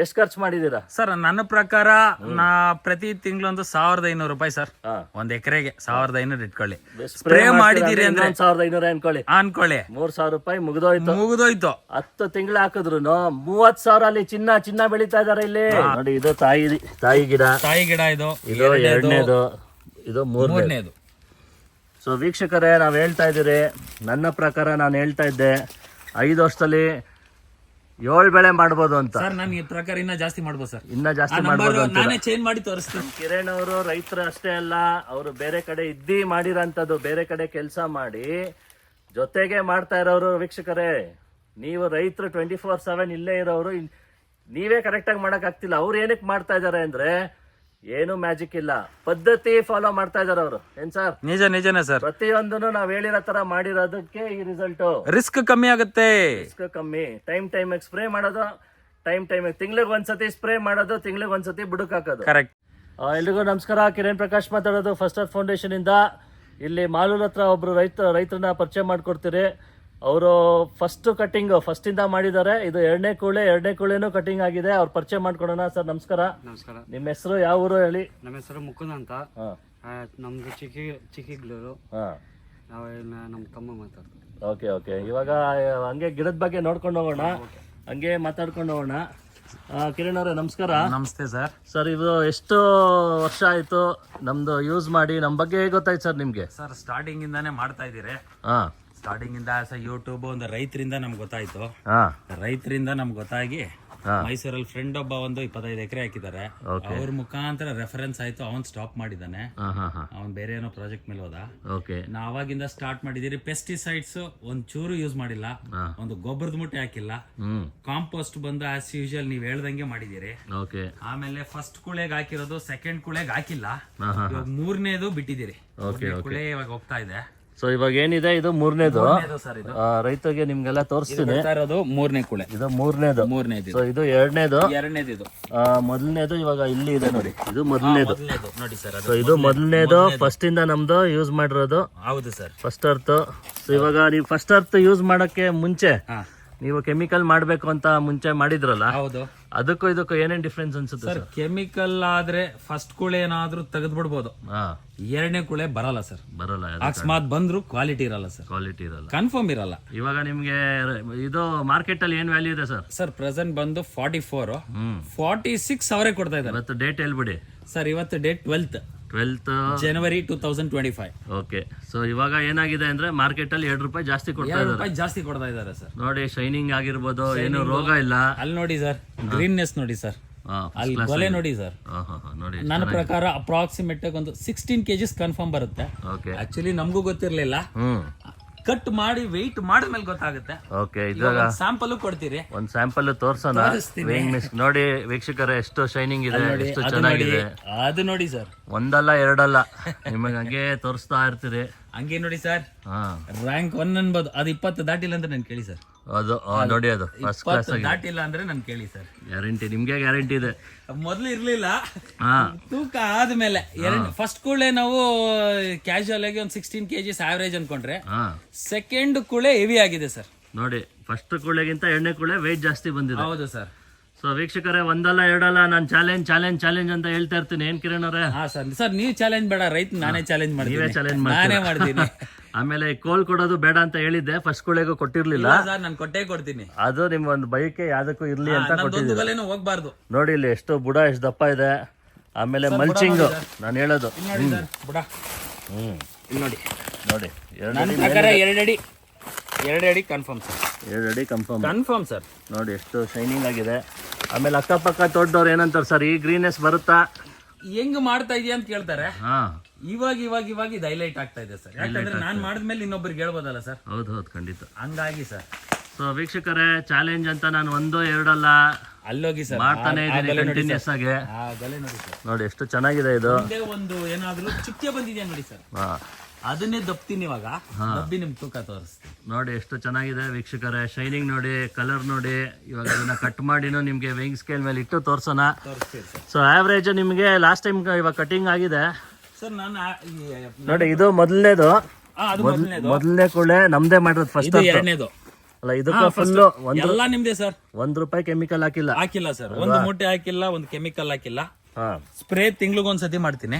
A: ಎಷ್ಟು ಖರ್ಚು ಮಾಡಿದೀರಾ?
B: ಸರ್ ನನ್ನ ಪ್ರಕಾರ ನಾ ಪ್ರತಿ ತಿಂಗಳೊಂದು ಸಾವಿರದ ಐನೂರು ರೂಪಾಯಿ ಸರ್.
A: ಹಾ.
B: ಒಂದ್ ಎಕರೆಗೆ ಸಾವಿರದ ಐನೂರು ಇಟ್ಕೊಳ್ಳಿ.
A: ಸ್ಪ್ರೇ
B: ಮಾಡಿದೀರಿ ಅಂದ್ರೆ
A: ಸಾವಿರದ ಐನೂರ ಅನ್ಕೊಳ್ಳಿ.
B: ಅನ್ಕೊಳ್ಳಿ.
A: ಮೂರ್ ಸಾವಿರ ರೂಪಾಯಿ ಮುಗಿದೋಯ್ತು.
B: ಮುಗಿದೋಯ್ತು.
A: ಹತ್ತು ತಿಂಗಳು ಹಾಕಿದ್ರು ಮೂವತ್ ಸಾವಿರ ಅಲ್ಲಿ ಚಿನ್ನ ಚಿನ್ನ ಬೆಳೀತಾ ಇದಾರೆ ಇಲ್ಲಿ. ನೋಡಿ ಇದು ತಾಯಿ ತಾಯಿ ಗಿಡ.
B: ತಾಯಿ ಗಿಡ ಇದು
A: ಇದು ಎರಡನೇದು. ಇದು ಮೂರನೇದು.
B: ಮೂರನೇದು.
A: ಸೊ ವೀಕ್ಷಕರೇ ನಾವು ಹೇಳ್ತಾ ಇದ್ದೀರಿ. ನನ್ನ ಪ್ರಕಾರ ನಾನು ಹೇಳ್ತಾ ಇದ್ದೆ. ಐದು ವರ್ಷದಲ್ಲಿ ಏಳು ಬೆಳೆ ಮಾಡ್ಬೋದು ಅಂತ.
B: ಸರ್ ನಾನು ಈ ಪ್ರಕಾರ ಇನ್ನ ಜಾಸ್ತಿ ಮಾಡ್ಬೋದು ಸರ್.
A: ಇನ್ನ ಜಾಸ್ತಿ
B: ಮಾಡಬಹುದು
A: ಮಾಡ್ಬೋದು ಅಂತ
B: ನಾನೇ ಚೇಂಜ್ ಮಾಡಿ ತೋರಿಸ್ತೀನಿ.
A: ಕಿರಣ್ ಅವರು ರೈತರು ಅಷ್ಟೇ ಅಲ್ಲ ಅವರು ಬೇರೆ ಕಡೆ ಇದ್ದಿ ಮಾಡಿರೋಂಥದ್ದು ಬೇರೆ ಕಡೆ ಕೆಲಸ ಮಾಡಿ ಜೊತೆಗೆ ಮಾಡ್ತಾ ಇರೋರು ವೀಕ್ಷಕರೇ ನೀವು ರೈತರು ಟ್ವೆಂಟಿ ಫೋರ್ ಸೆವೆನ್ ಇಲ್ಲೇ ಇರೋರು ನೀವೇ ಕರೆಕ್ಟಾಗಿ ಮಾಡಕ್ ಆಗ್ತಿಲ್ಲ. ಅವ್ರು ಏನಕ್ಕೆ ಮಾಡ್ತಾ ಇದಾರೆ ಅಂದ್ರೆ ಏನು ಮ್ಯಾಜಿಕ್ ಇಲ್ಲ. ಪದ್ಧತಿ ಫಾಲೋ ಮಾಡ್ತಾ ಇದಾರೆ ಅವರು. ಏನ್ ಸರ್?
B: ನಿಜ ನಿಜನೇ ಸರ್.
A: ಪ್ರತಿಯೊಂದನ್ನು ನಾವ್ ಹೇಳಿರೋ ತರ ಮಾಡಿರೋದಕ್ಕೆ ಈ ರಿಸಲ್ಟ್
B: ರಿಸ್ಕ್ ಕಮ್ಮಿ ಆಗುತ್ತೆ.
A: ರಿಸ್ಕ್ ಕಮ್ಮಿ. ಟೈಮ್ ಟೈಮ್ ಸ್ಪ್ರೇ ಮಾಡೋದು ಟೈಮ್ ಟೈಮ್ ತಿಂಗ್ಳಿಗೆ ಒಂದ್ಸತಿ ಸ್ಪ್ರೇ ಮಾಡೋದು ತಿಂಗ್ಳಿಗೆ ಒಂದ್ಸತಿ ಬುಡಕ್ ಹಾಕೋದು.
B: ಕರೆಕ್ಟ್
A: ಎಲ್ರಿಗೂ ನಮಸ್ಕಾರ. ಕಿರಣ್ ಪ್ರಕಾಶ್ ಮಾತಾಡೋದು ಫಸ್ಟ್ ಆಫ್ ಫೌಂಡೇಶನ್ ಇಂದ. ಇಲ್ಲಿ ಮಾಲೂರ್ ಹತ್ರ ಒಬ್ರು ರೈತ ರೈತರನ್ನ ಪರಿಚಯ ಮಾಡ್ಕೊಡ್ತೀರಿ. ಅವರು ಫಸ್ಟ್ ಕಟಿಂಗ್ ಫಸ್ಟ್ ಇಂದ ಮಾಡಿದ್ದಾರೆ. ಇದು ಎರಡನೇ ಕೂಳೆ ಎರಡನೇ ಕೂಳೆನೂ ಕಟಿಂಗ್ ಆಗಿದೆ. ಅವ್ರು ಪರಿಚಯ ಮಾಡ್ಕೊಡೋಣ ಸರ್ ನಮಸ್ಕಾರ.
C: ನಮಸ್ಕಾರ.
A: ನಿಮ್ಮ ಹೆಸರು ಯಾವ ಊರು ಹೇಳಿ?
C: ನಮ್ಮ ಹೆಸರು ಮುಕುಂದ್ ಅಂತ.
A: ಹಾ.
C: ಆ, ನಮ್ದು ಚಿಕ್ಕಿ ಚಿಕ್ಕಿಗ್ಲೂರು
A: ಹಾ.
C: ನಾವು ಇನ್ನ ನಮ್ಮ ತಮ್ಮ ಮಾತಾಡ್ತೀವಿ
A: ಓಕೆ ಓಕೆ. ಇವಾಗ ಹಂಗೆ ಗಿಡದ ಬಗ್ಗೆ ನೋಡ್ಕೊಂಡು ಹೋಗೋಣ. ಹಂಗೆ ಮಾತಾಡ್ಕೊಂಡು ಹೋಗೋಣ. ಆ, ಕಿರಣ್ ಅವರೇ ನಮಸ್ಕಾರ.
B: ನಮಸ್ತೆ ಸರ್.
A: ಸರ್ ಇದು ಎಷ್ಟು ವರ್ಷ ಆಯ್ತು ನಮ್ದು ಯೂಸ್ ಮಾಡಿ? ನಮ್ಮ ಬಗ್ಗೆ ಹೇಗೆ ಗೊತ್ತಾಯ್ತು ಸರ್ ನಿಮ್ಗೆ?
B: ಸರ್ ಸ್ಟಾರ್ಟಿಂಗ್ ಇಂದಾನೆ ಮಾಡ್ತಾ ಇದ್ದೀರಿ.
A: ಹಾ.
B: ಸ್ಟಾರ್ಟಿಂಗ್ ಇಂದ ಯೂಟ್ಯೂಬ್ ಒಂದು ರೈತರಿಂದ ನಮ್ಗೆ ಗೊತ್ತಾಯ್ತು.
A: ಹಾ.
B: ರೈತರಿಂದ ನಮ್ಗೆ ಗೊತ್ತಾಗಿ. ಮೈಸೂರಲ್ಲಿ ಫ್ರೆಂಡ್ ಒಬ್ಬ ಒಂದು ಇಪ್ಪತ್ತೈದು ಎಕರೆ ಹಾಕಿದ್ದಾರೆ. ಅವ್ರ ಮುಖಾಂತರ ರೆಫರೆನ್ಸ್ ಆಯ್ತು ಅವನ್ ಸ್ಟಾಪ್
A: ಮಾಡಿದಾನೆ
B: ಅವ್ನ್ ಬೇರೆ ಏನೋ ಪ್ರಾಜೆಕ್ಟ್ ಮೇಲೆ ಹೋದ. ನಾ ಅವಾಗಿಂದ ಸ್ಟಾರ್ಟ್ ಮಾಡಿದಿರಿ ಪೆಸ್ಟಿಸೈಡ್ಸ್ ಒಂದ್ ಚೂರು ಯೂಸ್ ಮಾಡಿಲ್ಲ. ಒಂದು ಗೊಬ್ಬರದ ಮುಟ್ಟೆ ಹಾಕಿಲ್ಲ. ಕಾಂಪೋಸ್ಟ್ ಬಂದು ಆಸ್ ಯೂಶಲ್ ನೀವ್ ಹೇಳ್ದಂಗೆ ಮಾಡಿದಿರಿ ಆಮೇಲೆ ಫಸ್ಟ್ ಕುಳೆಗ್ ಹಾಕಿರೋದು ಸೆಕೆಂಡ್ ಕುಳೆಗ್ ಹಾಕಿಲ್ಲ. ಮೂರನೇದು ಬಿಟ್ಟಿದಿರಿ ಕುಳೆ ಇವಾಗ ಹೋಗ್ತಾ ಇದೆ.
A: ಸೊ ಇವಾಗ ಏನಿದೆ? ಇದು ಮೂರನೇದು. ರೈತರಿಗೆ ನಿಮ್ಗೆಲ್ಲ ತೋರಿಸ್ತೀನಿ.
B: ಇರೋದು ಮೂರನೇ ಕುಳೆ.
A: ಇದು ಮೂರನೇದು.
B: ಮೂರನೇದು
A: ಸೊ ಇದು ಎರಡನೇದು.
B: ಎರಡನೇದು ಇದು
A: ಮೊದಲನೇದು ಇವಾಗ ಇಲ್ಲಿ ಇದೆ ನೋಡಿ. ಇದು ಮೊದಲನೇದು.
B: ನೋಡಿ ಸರ್
A: ಸೊ ಇದು ಮೊದಲನೇದು. ಫಸ್ಟ್ ಇಂದ ನಮ್ದು ಯೂಸ್ ಮಾಡಿರೋದು.
B: ಹೌದು ಸರ್.
A: ಫಸ್ಟ್ ಅರ್ತ್ ಸೊ ಇವಾಗ ನೀವು ಫಸ್ಟ್ ಅರ್ತ್ ಯೂಸ್ ಮಾಡಕ್ಕೆ ಮುಂಚೆ ನೀವು ಕೆಮಿಕಲ್ ಮಾಡಬೇಕು ಅಂತ ಮುಂಚೆ ಮಾಡಿದ್ರಲ್ಲ?
B: ಹೌದು.
A: ಅದಕ್ಕೂ ಇದಕ್ಕೂ ಏನೇನ್ ಡಿಫ್ರೆನ್ಸ್ ಅನ್ಸುತ್ತೆ
B: ಸರ್ ಕೆಮಿಕಲ್ ಆದ್ರೆ ಫಸ್ಟ್ ಕುಳೆ ಏನಾದ್ರೂ ತೆಗೆದು ಬಿಡ್ಬೋದು ಎರಡನೇ ಕುಳೆ ಬರಲ್ಲ ಸರ್.
A: ಬರಲ್ಲ
B: ಅಕಸ್ಮಾತ್ ಬಂದ್ರು ಕ್ವಾಲಿಟಿ ಇರಲ್ಲ ಸರ್.
A: ಕ್ವಾಲಿಟಿ ಇರಲ್ಲ.
B: ಕನ್ಫರ್ಮ್ ಇರಲ್ಲ.
A: ಇವಾಗ ನಿಮ್ಗೆ ಇದು ಮಾರ್ಕೆಟ್ ಅಲ್ಲಿ ಏನ್ ವ್ಯಾಲ್ಯೂ ಇದೆ ಸರ್?
B: ಸರ್ ಪ್ರೆಸೆಂಟ್ ಬಂದು ಫಾರ್ಟಿ ಫೋರ್ ಫಾರ್ಟಿ ಸಿಕ್ಸ್ ಅವರೇ ಕೊಡ್ತಾ ಇದ್ದಾರೆ.
A: ಇವತ್ತು ಡೇಟ್ ಹೇಳ್ಬಿಡಿ.
B: ಸರ್ ಇವತ್ತು date twelfth
A: twelfth
B: January two thousand twenty five
A: okay so ಇವಾಗ ಏನಾಗಿದೆ ಅಂದ್ರೆ ಮಾರ್ಕೆಟ್ ಅಲ್ಲಿ ಎರಡು ರೂಪಾಯಿ ಜಾಸ್ತಿ ಕೊಡ್ತಾ ಇದ್ದಾರೆ.
B: ಜಾಸ್ತಿ ಕೊಡ್ತಾ ಇದ್ದಾರೆ ಸರ್
A: ನೋಡಿ ಶೈನಿಂಗ್ ಆಗಿರ್ಬೋದು ಏನು ರೋಗ ಇಲ್ಲ.
B: ಅಲ್ಲಿ ನೋಡಿ ಸರ್ ಗ್ರೀನ್ನೆಸ್ ನೋಡಿ ಸರ್ ಅಲ್ಲಿ ನೋಡಿ ಸರ್
A: ಹಾ, ಹಾ, ಹಾ, ನೋಡಿ
B: ನನ್ನ ಪ್ರಕಾರ ಅಪ್ರಾಕ್ಸಿಮೇಟ್ ಒಂದು ಸಿಕ್ಸ್ಟೀನ್ ಕೆಜಿಸ್ ಕನ್ಫರ್ಮ್ ಬರುತ್ತೆ.
A: ಓಕೆ
B: ಆಕ್ಚುಲಿ ನಮಗೂ ಗೊತ್ತಿರ್ಲಿಲ್ಲ. ಕಟ್ ಮಾಡಿ ವೆಯ್ಟ್ ಮಾಡಿದ್ಮೇಲೆ ಗೊತ್ತಾಗುತ್ತೆ.
A: ಓಕೆ
B: ಸ್ಯಾಂಪಲ್ ಕೊಡ್ತೀರಿ.
A: ಒಂದ್ ಸ್ಯಾಂಪಲ್ ತೋರ್ಸೋಣ.
B: ತೋರಿಸ್ತೀನಿ.
A: ನೋಡಿ ವೀಕ್ಷಕರ ಎಷ್ಟು ಶೈನಿಂಗ್ ಇದೆ ಎಷ್ಟು
B: ಅದು ನೋಡಿ
A: ಚೆನ್ನಾಗಿದೆ
B: ಅದು ನೋಡಿ ಸರ್
A: ಒಂದಲ್ಲ ಎರಡಲ್ಲ. ನಿಮಗೆ ಹಂಗೆ ತೋರಿಸ್ತಾ ಇರ್ತೀರಿ.
B: ಹಂಗೆ ನೋಡಿ ಸರ್
A: ಹಾ.
B: ರ್ಯಾಂಕ್ ಒನ್ ಅನ್ಬೋದು. ಅದು ಇಪ್ಪತ್ತು ದಾಟಿಲ್ಲ ಅಂದ್ರೆ ನಾನು ಕೇಳಿ ಸರ್
A: ಅದು ಆ, ನೋಡಿ ಅದು ಫಸ್ಟ್ ಕ್ಲಾಸ್
B: ಇಪ್ಪತ್ತು ದಾಟಿಲ್ಲ ಅಂದ್ರೆ ನಾನು ಕೇಳಿ ಸರ್
A: ಗ್ಯಾರಂಟಿ ನಿಮ್ಗೆ ಗ್ಯಾರಂಟಿ ಇದೆ.
B: ಮೊದಲು ಇರ್ಲಿಲ್ಲ. ತೂಕ ಆದ್ಮೇಲೆ ಎರಡು ಫಸ್ಟ್ ಕೂಳೆ ನಾವು ಕ್ಯಾಶುವಲ್ ಆಗಿ ಒಂದು ಸಿಕ್ಸ್ಟೀನ್ ಕೆಜಿಸ್ ಆವರೇಜ್ ಅನ್ಕೊಂಡ್ರೆ ಸೆಕೆಂಡ್ ಕೂಳೆ ಹೆವಿ ಆಗಿದೆ ಸರ್
A: ನೋಡಿ ಫಸ್ಟ್ ಕೂಳೆಗಿಂತ ಎಣ್ಣೆ ಕೂಳೆ ವೆಯ್ಟ್ ಜಾಸ್ತಿ ಬಂದಿದೆ.
B: ಹೌದು ಸರ್
A: ಸೊ ವೀಕ್ಷಕರೇ ಒಂದಲ್ಲ ಎರಡಲ್ಲ ನಾನು ಚಾಲೆಂಜ್ ಚಾಲೆಂಜ್ ಚಾಲೆಂಜ್ ಅಂತ ಹೇಳ್ತಾ ಇರ್ತೀನಿ. ಏನ್ ಕಿರಣ್ ಅವರೇ?
B: ಹಾ ಸರ್ ಸರ್ ನೀವು ಚಾಲೆಂಜ್ ಬೇಡ. ರೈತ ನಾನೇ ಚಾಲೆಂಜ್
A: ನೀವೇ
B: ಮಾಡ್ತೀನಿ
A: ಚಾಲೆಂಜ್
B: ನಾನೇ
A: ಮಾಡ್ತೀನಿ. (laughs) ಆಮೇಲೆ ಕೋಲ್ ಕೊಡೋದು ಬೇಡ ಅಂತ ಹೇಳಿದ್ದೆ. ಫಸ್ಟ್ ಕೋಳಿಗೂ ಕೊಟ್ಟಿರ್ಲಿಲ್ಲ.
B: ಸರ್ ನಾನು ಕೊಟ್ಟೆ ಕೊಡ್ತೀನಿ.
A: ಅದು ನಿಮ್ ಒಂದು ಬೈಕೆ ಯಾವ್ದಕ್ಕೂ ಇರ್ಲಿ ಅಂತ ಕೊಟ್ಟಿದ್ದೆ
B: ಬಲೆನೂ ಹೋಗ್ಬಾರ್ದು.
A: ನೋಡಿ ಇಲ್ಲಿ ಎಷ್ಟು ಬುಡ ಎಷ್ಟು ದಪ್ಪ ಇದೆ. ಆಮೇಲೆ ಮಲ್ಚಿಂಗ್ ನಾನು ಹೇಳೋದು.
B: ಬುಡ.
A: ಹ್ಮ್.
B: ನೋಡಿ.
A: ನೋಡಿ ಎರಡು
B: ನನ್ನ ಪ್ರಕಾರ ಎರಡು ಅಡಿ ಎರಡು ಅಡಿ ಕನ್ಫರ್ಮ್ ಸರ್.
A: ಎರಡು ಅಡಿ ಕನ್ಫರ್ಮ್
B: ಕನ್ಫರ್ಮ್ ಸರ್.
A: ನೋಡಿ ಎಷ್ಟು ಶೈನಿಂಗ್ ಆಗಿದೆ. ಆಮೇಲೆ ಅಕ್ಕಪಕ್ಕ ದೊಡ್ಡವ್ರು ಏನಂತಾರೆ ಸರ್ ಈ ಗ್ರೀನೆಸ್ ಬರುತ್ತಾ?
B: ಹೆಂಗ್ ಮಾಡ್ತಾ ಇದೆಯಾ ಅಂತ ಕೇಳ್ತಾರೆ.
A: ಹಾ.
B: ಇವಾಗ ಇವಾಗ ಇವಾಗ ಇದು ಹೈಲೈಟ್ ಆಗ್ತಾ ಇದೆ ಸರ್. ಯಾಕಂದ್ರೆ ನಾನ್ ಮಾಡಿದ್ಮೇಲೆ ಇನ್ನೊಬ್ರಿಗೆ ಹೇಳ್ಬೋದಲ್ಲ ಸರ್?
A: ಹೌದು ಹೌದು ಖಂಡಿತ.
B: ಹಂಗಾಗಿ ಸರ್.
A: ಸೊ ವೀಕ್ಷಕರೇ ಚಾಲೆಂಜ್ ಅಂತ ನಾನು ಒಂದು ಎರಡಲ್ಲ
B: ಅಲ್ಲೋಗಿ ಸರ್.
A: ಮಾಡ್ತಾನೆ ಇದ್ದೀನಿ ಕಂಟಿನ್ಯೂಸ್ ಆಗಿ.
B: ಆಗಲೇ ನೋಡಿ ಸರ್.
A: ನೋಡಿ ಎಷ್ಟು ಚೆನ್ನಾಗಿದೆ ಇದು.
B: ಒಂದೇ ಒಂದು ಏನಾದ್ರೂ ಚುಕ್ಕೆ ಬಂದಿದೆ ನೋಡಿ ಸರ್. ಅದನ್ನೇ ದಪ್ತೀನಿ ಇವಾಗ. ದಬ್ಬಿ ನಿಮ್ ತೂಕ ತೋರಿಸ್ತೀನಿ.
A: ನೋಡಿ ಎಷ್ಟು ಚೆನ್ನಾಗಿದೆ ವೀಕ್ಷಕರೇ. ಶೈನಿಂಗ್ ನೋಡಿ ಕಲರ್ ನೋಡಿ. ಇವಾಗ ಅದನ್ನ ಕಟ್ ಮಾಡಿನೂ ನಿಮ್ಗೆ ವೇಯಿಂಗ್ ಸ್ಕೇಲ್ ಮೇಲೆ ಇಟ್ಟು ತೋರ್ಸೋಣ. ಸೊ ಆವ್ರೇಜ್ ನಿಮಗೆ ಲಾಸ್ಟ್ ಟೈಮ್ ಇವಾಗ ಕಟಿಂಗ್ ಆಗಿದೆ.
B: ಸರ್ ನಾನು
A: ನೋಡಿ ಇದು ಮೊದಲನೇದು.
B: ಅದು ಮೊದಲನೇದು.
A: ಮೊದಲನೇ ಕೂಡ ನಮ್ದೇ ಮಾಡಿರೋದು ಫಸ್ಟ್
B: ಎರಡನೇದು.
A: ಅಲ್ಲ ಇದಕ್ಕೂ ಫುಲ್
B: ಎಲ್ಲ ನಿಮ್ದೇ ಸರ್
A: ಒಂದ್ ರೂಪಾಯಿ ಕೆಮಿಕಲ್ ಹಾಕಿಲ್ಲ.
B: ಹಾಕಿಲ್ಲ ಸರ್ ಒಂದು ಮೂಟೆ ಹಾಕಿಲ್ಲ ಒಂದು ಕೆಮಿಕಲ್ ಹಾಕಿಲ್ಲ. ಸ್ಪ್ರೇ ತಿಂಗ್ಳಿಗೊಂದ್ಸತಿ ಮಾಡ್ತೀನಿ.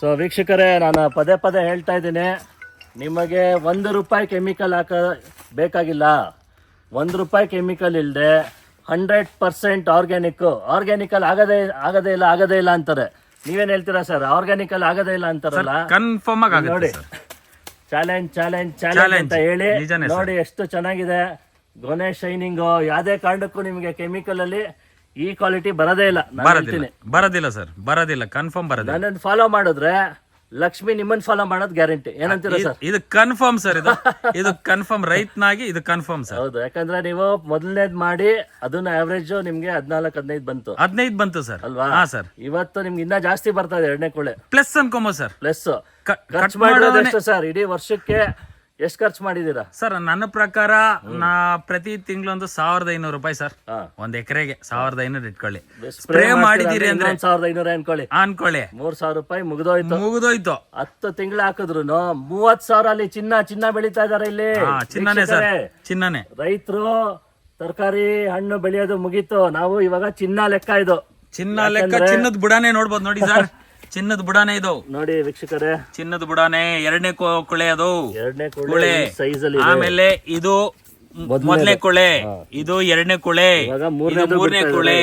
A: ಸೊ ವೀಕ್ಷಕರೇ ನಾನು ಪದೇ ಪದೇ ಹೇಳ್ತಾ ಇದ್ದೀನಿ. ನಿಮಗೆ ಒಂದು ರೂಪಾಯಿ ಕೆಮಿಕಲ್ ಹಾಕ ಬೇಕಾಗಿಲ್ಲ. ಒಂದು ರೂಪಾಯಿ ಕೆಮಿಕಲ್ ಇಲ್ಲದೆ ಹಂಡ್ರೆಡ್ ಪರ್ಸೆಂಟ್ ಆರ್ಗ್ಯಾನಿಕ್ ಆರ್ಗ್ಯಾನಿಕಲ್ ಆಗದೇ ಆಗದೇ ಇಲ್ಲ ಆಗದೇ ಇಲ್ಲ ಅಂತಾರೆ. ನೀವೇನ್ ಹೇಳ್ತೀರಾ ಸರ್? ಆರ್ಗ್ಯಾನಿಕಲ್ ಆಗದೇ ಇಲ್ಲ ಅಂತಾರಲ್ಲ?
B: ಕನ್ಫರ್ಮ್ ಆಗಿ
A: ನೋಡಿ. ಚಾಲೆಂಜ್ ಚಾಲೆಂಜ್ ಚಾಲೆಂಜ್ ಅಂತ ಹೇಳಿ. ನೋಡಿ ಎಷ್ಟು ಚೆನ್ನಾಗಿದೆ. ಗೊನೆ ಶೈನಿಂಗ್ ಯಾವ್ದೇ ಕಾರಣಕ್ಕೂ ನಿಮಗೆ ಕೆಮಿಕಲ್ ಅಲ್ಲಿ ಈ ಕ್ವಾಲಿಟಿ ಬರೋದೇ ಇಲ್ಲ. ಬರದಿಲ್ಲ.
B: ಬರೋದಿಲ್ಲ ಬರೋದಿಲ್ಲ ಸರ್. ಬರೋದಿಲ್ಲ. ಕನ್ಫರ್ಮ್ ಬರೋದಿಲ್ಲ.
A: ನನ್ನ ಫಾಲೋ ಮಾಡಿದ್ರೆ ಲಕ್ಷ್ಮಿ ನಿಮ್ಮನ್ ಫಾಲೋ ಮಾಡೋದು ಗ್ಯಾರಂಟಿ ಏನಂತೀರ ಸರ್
B: ಇದು ಕನ್ಫರ್ಮ್ ಸರ್ ಇದು. (laughs) ಇದು ಕನ್ಫರ್ಮ್ ರೈತನಾಗಿ ಇದು ಕನ್ಫರ್ಮ್ ಸರ್
A: ಹೌದು ಯಾಕಂದ್ರೆ ನೀವು ಮೊದಲನೇದ್ ಮಾಡಿ ಅದನ್ನ ಆವರೇಜ್ ನಿಮ್ಗೆ ಹದಿನಾಲ್ಕು ಹದಿನೈದು ಬಂತು.
B: ಹದಿನೈದು ಬಂತು ಸರ್
A: ಅಲ್ವಾ?
B: ಹಾ ಸರ್
A: ಇವತ್ತು ನಿಮ್ಗೆ ಇನ್ನ ಜಾಸ್ತಿ ಬರ್ತಾ ಇದೆ ಎರಡನೇ ಕೂಳೆ.
B: ಪ್ಲಸ್ ಅನ್ಕೊಂಬ ಸರ್
A: ಪ್ಲಸ್ ಖರ್ಚು ಮಾಡೋದು ಎಷ್ಟು ಸರ್ ಇಡೀ ವರ್ಷಕ್ಕೆ ಎಷ್ಟು ಖರ್ಚು ಮಾಡಿದೀರಾ
B: ಸರ್ ನನ್ನ ಪ್ರಕಾರ ನಾ ಪ್ರತಿ ತಿಂಗಳೊಂದು ಸಾವಿರದ ಐನೂರು ರೂಪಾಯಿ ಸರ್.
A: ಹಾ.
B: ಒಂದ್ ಎಕರೆಗೆ ಸಾವಿರದ ಐನೂರು ಇಟ್ಕೊಳ್ಳಿ.
A: ಸ್ಪ್ರೇ
B: ಮಾಡಿದೀರಿ ಮಾಡಿದಿರಿ ಅಂದ್ರೆ
A: ಇನ್ನೊಂದ್ ಸಾವಿರದ ಐನೂರ ಅನ್ಕೊಳ್ಳಿ.
B: ಅನ್ಕೊಳ್ಳಿ.
A: ಮೂರ್ ಸಾವಿರ ರೂಪಾಯಿ ಮುಗಿದೋಯ್ತು.
B: ಮುಗಿದೋಯ್ತು.
A: ಹತ್ತು ತಿಂಗಳು ಹಾಕಿದ್ರು ಮೂವತ್ ಸಾವಿರ ಅಲ್ಲಿ ಚಿನ್ನ ಚಿನ್ನ ಬೆಳೀತಾ ಇದಾರೆ ಇಲ್ಲಿ.
B: ಹಾ ಚಿನ್ನನೇ ಸರ್.
A: ವೀಕ್ಷಕರೇ,
B: ಚಿನ್ನನೇ.
A: ರೈತರು ತರಕಾರಿ ಹಣ್ಣು ಬೆಳೆಯೋದು ಮುಗೀತು. ನಾವು ಇವಾಗ ಚಿನ್ನ ಲೆಕ್ಕ ಇದು.
B: ಚಿನ್ನ ಲೆಕ್ಕ ಚಿನ್ನದ ಬುಡಾನೆ ನೋಡ್ಬೋದು ನೋಡಿ ಸರ್. ಚಿನ್ನದ ಬುಡಾನೆ ಇದು.
A: ನೋಡಿ ವೀಕ್ಷಕರೇ.
B: ಚಿನ್ನದ ಬುಡಾನೆ ಎರಡನೇ ಕುಳೆ ಅದು.
A: ಎರಡನೇ
B: ಕುಳೆ
A: ಸೈಜ್ ಅಲ್ಲಿ
B: ಆಮೇಲೆ ಇದು ಮೊದಲನೇ ಕುಳೆ. ಇದು ಎರಡನೇ ಕುಳೆ. ಮೂರನೇ ಕುಳೆ.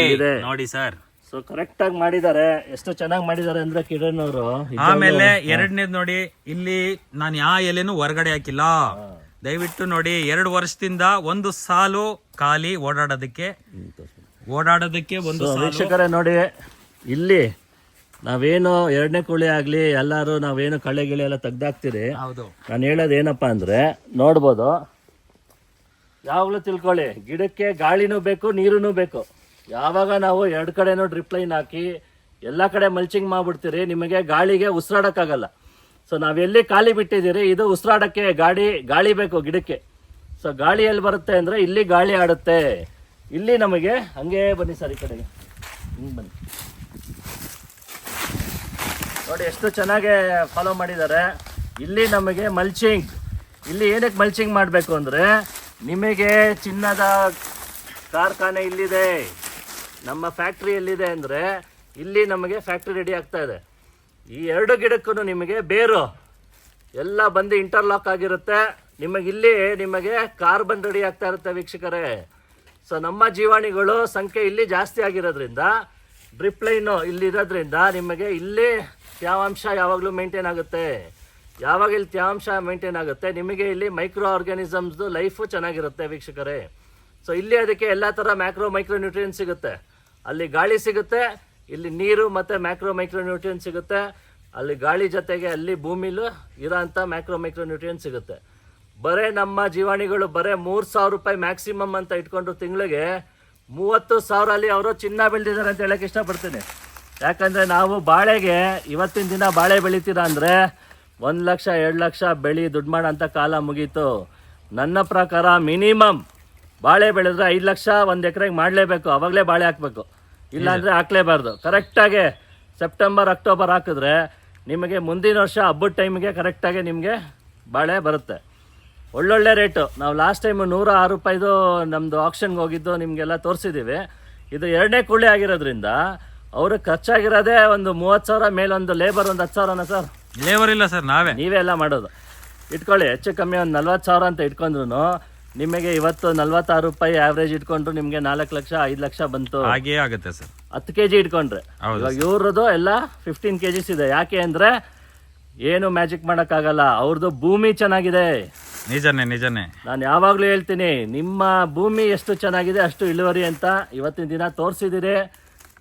B: ನೋಡಿ ಸರ್.
A: ಸೊ ಕರೆಕ್ಟ್ ಆಗಿ ಮಾಡಿದ್ದಾರೆ. ಎಷ್ಟು ಚೆನ್ನಾಗಿ ಮಾಡಿದ್ದಾರೆ ಅಂದ್ರೆ ಕಿರಣ್ ಅವರು.
B: ಆಮೇಲೆ ಎರಡನೇದ್ ನೋಡಿ ಇಲ್ಲಿ ನಾನು ಯಾವ ಎಲೆನೂ ಹೊರಗಡೆ ಹಾಕಿಲ್ಲ. ದಯವಿಟ್ಟು ನೋಡಿ ಎರಡು ವರ್ಷದಿಂದ ಒಂದು ಸಾಲು ಖಾಲಿ ಓಡಾಡೋದಕ್ಕೆ. ಓಡಾಡೋದಕ್ಕೆ ಒಂದು
A: ವೀಕ್ಷಕರೇ ನೋಡಿ ಇಲ್ಲಿ ನಾವೇನು ಎರಡನೇ ಕೋಳಿ ಆಗಲಿ ಎಲ್ಲರೂ ನಾವೇನು ಕಳೆ ಗಿಳೆ ಎಲ್ಲ ತೆಗ್ದಾಕ್ತೀರಿ.
B: ಹೌದು.
A: ನಾನು ಹೇಳೋದು ಏನಪ್ಪಾ ಅಂದ್ರೆ ನೋಡ್ಬೋದು. ಯಾವಾಗಲೂ ತಿಳ್ಕೊಳ್ಳಿ ಗಿಡಕ್ಕೆ ಗಾಳಿನೂ ಬೇಕು ನೀರೂ ಬೇಕು. ಯಾವಾಗ ನಾವು ಎರಡು ಕಡೆನೂ ಡ್ರಿಪ್ ಲೈನ್ ಹಾಕಿ ಎಲ್ಲ ಕಡೆ ಮಲ್ಚಿಂಗ್ ಮಾಡ್ಬಿಡ್ತೀರಿ ನಿಮಗೆ ಗಾಳಿಗೆ ಉಸಿರಾಡೋಕ್ಕಾಗಲ್ಲ. ಸೊ ನಾವೆಲ್ಲಿ ಖಾಲಿ ಬಿಟ್ಟಿದ್ದೀರಿ ಇದು ಉಸಿರಾಡೋಕ್ಕೆ ಗಾಡಿ ಗಾಳಿ ಬೇಕು ಗಿಡಕ್ಕೆ. ಸೊ ಗಾಳಿ ಎಲ್ಲಿ ಬರುತ್ತೆ ಅಂದರೆ ಇಲ್ಲಿ ಗಾಳಿ ಆಡುತ್ತೆ. ಇಲ್ಲಿ ನಮಗೆ ಹಂಗೆ ಬನ್ನಿ ಸರ್ ಈ ಕಡೆಗೆ. ಹಿಂಗೆ ಬನ್ನಿ. ನೋಡಿ, ಎಷ್ಟು ಚೆನ್ನಾಗಿ ಫಾಲೋ ಮಾಡಿದ್ದಾರೆ. ಇಲ್ಲಿ ನಮಗೆ ಮಲ್ಚಿಂಗ್ ಇಲ್ಲಿ ಏನಕ್ಕೆ ಮಲ್ಚಿಂಗ್ ಮಾಡಬೇಕು ಅಂದರೆ, ನಿಮಗೆ ಚಿನ್ನದ ಕಾರ್ಖಾನೆ ಇಲ್ಲಿದೆ. ನಮ್ಮ ಫ್ಯಾಕ್ಟ್ರಿ ಎಲ್ಲಿದೆ ಅಂದರೆ, ಇಲ್ಲಿ ನಮಗೆ ಫ್ಯಾಕ್ಟ್ರಿ ರೆಡಿ ಆಗ್ತಾ ಇದೆ. ಈ ಎರಡು ಗಿಡಕ್ಕೂ ನಿಮಗೆ ಬೇರು. ಎಲ್ಲ ಬಂದು ಇಂಟರ್ಲಾಕ್ ಆಗಿರುತ್ತೆ. ನಿಮಗೆ ಇಲ್ಲಿ ನಿಮಗೆ ಕಾರ್ಬನ್ ರೆಡಿ ಆಗ್ತಾ ಇರುತ್ತೆ ವೀಕ್ಷಕರೇ. ಸೊ ನಮ್ಮ ಜೀವಾಣಿಗಳು ಸಂಖ್ಯೆ ಇಲ್ಲಿ ಜಾಸ್ತಿ ಆಗಿರೋದ್ರಿಂದ ಡ್ರಿಪ್ ಲೈನು ಇಲ್ಲಿ ಇರೋದ್ರಿಂದ ನಿಮಗೆ ಇಲ್ಲಿ ತೇವಾಂಶ ಯಾವಾಗಲೂ ಮೇಂಟೈನ್ ಆಗುತ್ತೆ? ಯಾವಾಗ ಇಲ್ಲಿ ತ್ಯಾವಾಂಶ ಮೇಂಟೈನ್ ಆಗುತ್ತೆ? ನಿಮಗೆ ಇಲ್ಲಿ ಮೈಕ್ರೋ ಆರ್ಗ್ಯಾನಿಸಮ್ಸ್ದು ಲೈಫು ಚೆನ್ನಾಗಿರುತ್ತೆ ವೀಕ್ಷಕರೇ. ಸೊ ಇಲ್ಲಿ ಅದಕ್ಕೆ ಎಲ್ಲ ಥರ ಮ್ಯಾಕ್ರೋ ಮೈಕ್ರೋ ನ್ಯೂಟ್ರಿಯನ್ ಸಿಗುತ್ತೆ. ಅಲ್ಲಿ ಗಾಳಿ ಸಿಗುತ್ತೆ, ಇಲ್ಲಿ ನೀರು ಮತ್ತು ಮ್ಯಾಕ್ರೋ ಮೈಕ್ರೋ ನ್ಯೂಟ್ರಿಯನ್ ಸಿಗುತ್ತೆ. ಅಲ್ಲಿ ಗಾಳಿ ಜೊತೆಗೆ ಅಲ್ಲಿ ಭೂಮಿಲೂ ಇರೋಂಥ ಮ್ಯಾಕ್ರೋ ಮೈಕ್ರೋ ನ್ಯೂಟ್ರಿಯನ್ ಸಿಗುತ್ತೆ. ಬರೇ ನಮ್ಮ ಜೀವಾಣಿಗಳು ಬರೇ ಮೂರು ಸಾವಿರ ರೂಪಾಯಿ ಮ್ಯಾಕ್ಸಿಮಮ್ ಅಂತ ಇಟ್ಕೊಂಡು ತಿಂಗಳಿಗೆ ಮೂವತ್ತು ಸಾವಿರ ಅಲ್ಲಿ ಅವರು ಚಿನ್ನ ಬೆಳೆದಿದ್ದಾರೆ ಅಂತ ಹೇಳಕ್ಕೆ ಇಷ್ಟಪಡ್ತೀನಿ. ಯಾಕಂದರೆ ನಾವು ಬಾಳೆಗೆ ಇವತ್ತಿನ ದಿನ ಬಾಳೆ ಬೆಳಿತೀರಾ ಅಂದರೆ ಒಂದು ಲಕ್ಷ, ಎರಡು ಲಕ್ಷ ಬೆಳಿ ದುಡ್ಡು ಮಾಡೋಂಥ ಕಾಲ ಮುಗೀತು. ನನ್ನ ಪ್ರಕಾರ ಮಿನಿಮಮ್ ಬಾಳೆ ಬೆಳೆದ್ರೆ ಐದು ಲಕ್ಷ ಒಂದು ಎಕರೆಗೆ ಮಾಡಲೇಬೇಕು, ಅವಾಗಲೇ ಬಾಳೆ ಹಾಕಬೇಕು. ಇಲ್ಲಾಂದರೆ ಹಾಕ್ಲೇಬಾರ್ದು. ಕರೆಕ್ಟಾಗಿ ಸೆಪ್ಟೆಂಬರ್ ಅಕ್ಟೋಬರ್ ಹಾಕಿದ್ರೆ ನಿಮಗೆ ಮುಂದಿನ ವರ್ಷ ಹಬ್ಬದ ಟೈಮಿಗೆ ಕರೆಕ್ಟಾಗಿ ನಿಮಗೆ ಬಾಳೆ ಬರುತ್ತೆ. ಒಳ್ಳೊಳ್ಳೆ ರೇಟು ನಾವು ಲಾಸ್ಟ್ ಟೈಮ್ ನೂರ ಆರು ರೂಪಾಯಿದು ನಮ್ಮದು ಆಕ್ಷನ್ಗೆ ಹೋಗಿದ್ದು, ನಿಮಗೆಲ್ಲ ತೋರಿಸಿದ್ದೀವಿ ಇದು ಎರಡನೇ ಕುಳ್ಳಿ ಆಗಿರೋದ್ರಿಂದ ಅವ್ರಿಗೆ ಖರ್ಚಾಗಿರೋದೇ ಒಂದು ಮೂವತ್ತು ಸಾವಿರ ಮೇಲೊಂದು ಲೇಬರ್ ಒಂದು ಹತ್ತು ಸಾವಿರನ ಸರ್?
B: ಲೇಬರ್ ಇಲ್ಲ ಸರ್ ನಾವೇ.
A: ನೀವೇ ಎಲ್ಲ ಮಾಡೋದು. ಇಟ್ಕೊಳ್ಳಿ ಹೆಚ್ಚು ಕಮ್ಮಿ ಒಂದು ನಲ್ವತ್ತು ಸಾವಿರ ಅಂತ ಇಟ್ಕೊಂಡ್ರು ನಿಮಗೆ ಇವತ್ತು ನಲ್ವತ್ತಾರು ರೂಪಾಯಿ ಆವ್ರೇಜ್ ಇಟ್ಕೊಂಡ್ರು ನಿಮಗೆ ನಾಲ್ಕು ಲಕ್ಷ ಐದು ಲಕ್ಷ ಬಂತು.
B: ಹಾಗೇ ಆಗುತ್ತೆ ಸರ್.
A: ಹತ್ತು ಕೆ ಜಿ ಇಟ್ಕೊಂಡ್ರೆ.
B: ಹೌದು
A: ಇವಾಗ ಇವ್ರದ್ದು ಎಲ್ಲ ಫಿಫ್ಟೀನ್ ಕೆ ಜಿಸ್ ಇದೆ. ಯಾಕೆ ಅಂದರೆ ಏನು ಮ್ಯಾಜಿಕ್ ಮಾಡೋಕ್ಕಾಗಲ್ಲ. ಅವ್ರದ್ದು ಭೂಮಿ ಚೆನ್ನಾಗಿದೆ.
B: ನಿಜನೇ ನಿಜನೇ.
A: ನಾನು ಯಾವಾಗಲೂ ಹೇಳ್ತೀನಿ ನಿಮ್ಮ ಭೂಮಿ ಎಷ್ಟು ಚೆನ್ನಾಗಿದೆ ಅಷ್ಟು ಇಳುವರಿ ಅಂತ ಇವತ್ತಿನ ದಿನ ತೋರಿಸಿದ್ದೀರಿ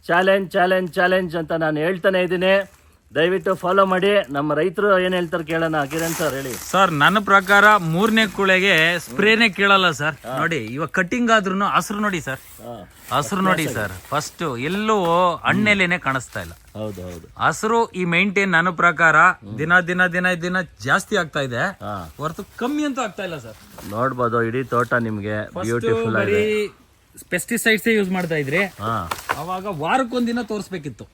A: ಚಾಲೆಂಜ್ ಚಾಲೆಂಜ್ ಚಾಲೆಂಜ್ ಅಂತ ನಾನು ಹೇಳ್ತಾನೆ ಇದ್ದೀನಿ. ದಯವಿಟ್ಟು ಫಾಲೋ ಮಾಡಿ. ನಮ್ಮ ರೈತರು ಏನ್ ಹೇಳ್ತಾರೆ ಕೇಳೋಣ. ಕಿರಣ್ ಸರ್ ಹೇಳಿ.
B: ಸರ್ ನನ್ನ ಪ್ರಕಾರ ಮೂರನೇ ಕುಳೆಗೆ ಸ್ಪ್ರೇನೇ ಕೇಳಲ್ಲ ಸರ್ ನೋಡಿ ಇವಾಗ ಕಟಿಂಗ್ ಆದ್ರೂ ಹಸ್ರು ನೋಡಿ ಸರ್ ಹಸ್ರು ನೋಡಿ ಸರ್ ಫಸ್ಟ್ ಎಲ್ಲೂ ಹಣ್ಣೆಲೆನೆ ಕಾಣಿಸ್ತಾ ಇಲ್ಲ.
A: ಹೌದು ಹೌದು.
B: ಹಸ್ರು ಈ ಮೇಂಟೈನ್ ನನ್ನ ಪ್ರಕಾರ ದಿನ ದಿನ ದಿನ ದಿನ ಜಾಸ್ತಿ ಆಗ್ತಾ ಇದೆ. ಹೊರತು ಕಮ್ಮಿ ಅಂತೂ ಆಗ್ತಾ ಇಲ್ಲ ಸರ್
A: ನೋಡ್ಬೋದು ಇಡೀ ತೋಟ ನಿಮ್ಗೆ ಬ್ಯೂಟಿಫುಲ್
B: ಬರೀ ಪೆಸ್ಟಿಸೈಡ್ಸ್ ಯೂಸ್ ಮಾಡ್ತಾ ಇದ್ರಿ
A: ಹಾ.
B: ಅವಾಗ ವಾರಕ್ಕೊಂದಿನ ತೋರಿಸ್ಬೇಕಿತ್ತು.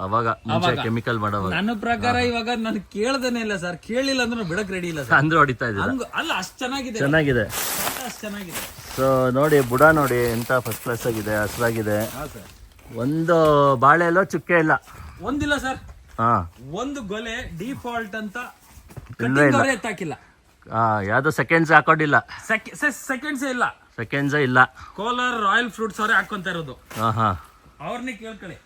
A: ಅವಾಗ ಮುಂಚೆ ಕೆಮಿಕಲ್ ಮಾಡೋವಾಗ.
B: ನನ್ನ ಪ್ರಕಾರ ಇವಾಗ ನಾನು ಕೇಳ್ದೇನೆ ಇಲ್ಲ ಸರ್ ಕೇಳಿಲ್ಲ ಅಂದ್ರೆ ಬಿಡಕ್ ರೆಡಿ ಇಲ್ಲ ಸರ್
A: ಅಂದ್ರೆ ಹೊಡಿತಾ ಇದ್ದೀರಾ?
B: ಹಂಗ ಅಲ್ಲ ಅಷ್ಟ್ ಚೆನ್ನಾಗಿದೆ.
A: ಚೆನ್ನಾಗಿದೆ.
B: ಅಷ್ಟ್ ಚೆನ್ನಾಗಿದೆ.
A: ಸೊ ನೋಡಿ ಬುಡ ನೋಡಿ ಎಂತ ಫಸ್ಟ್ ಕ್ಲಾಸ್ ಆಗಿದೆ ಹಸ್ರಾಗಿದೆ.
B: ಹಾ ಸರ್
A: ಒಂದು ಬಾಳೆ ಎಲ್ಲೋ ಚುಕ್ಕೆ ಇಲ್ಲ
B: ಒಂದಿಲ್ಲ ಸರ್
A: ಹಾ.
B: ಒಂದು ಗೊಲೆ ಡಿಫಾಲ್ಟ್ ಅಂತ
A: ಇಲ್ವೇ ಅವರೇ
B: ಕಟಿಂಗ್ ಎತ್ತಾಕಿಲ್ಲ.
A: ಆ, ಯಾವ್ದು ಸೆಕೆಂಡ್ಸ್ ಹಾಕೊಂಡಿಲ್ಲ
B: ಸೆಕೆಂಡ್ಸ್ ಇಲ್ಲ.
A: ಸೆಕೆಂಡ್ಸ್ ಇಲ್ಲ.
B: ಕೋಲಾರ ರಾಯಲ್ ಫ್ರೂಟ್ಸ್ ಅವರೇ ಹಾಕೊಂತ ಇರೋದು.
A: ಹಾ ಹಾ
B: ಅವ್ರನ್ನೇ ಕೇಳ್ಕೊಳ್ಳಿ.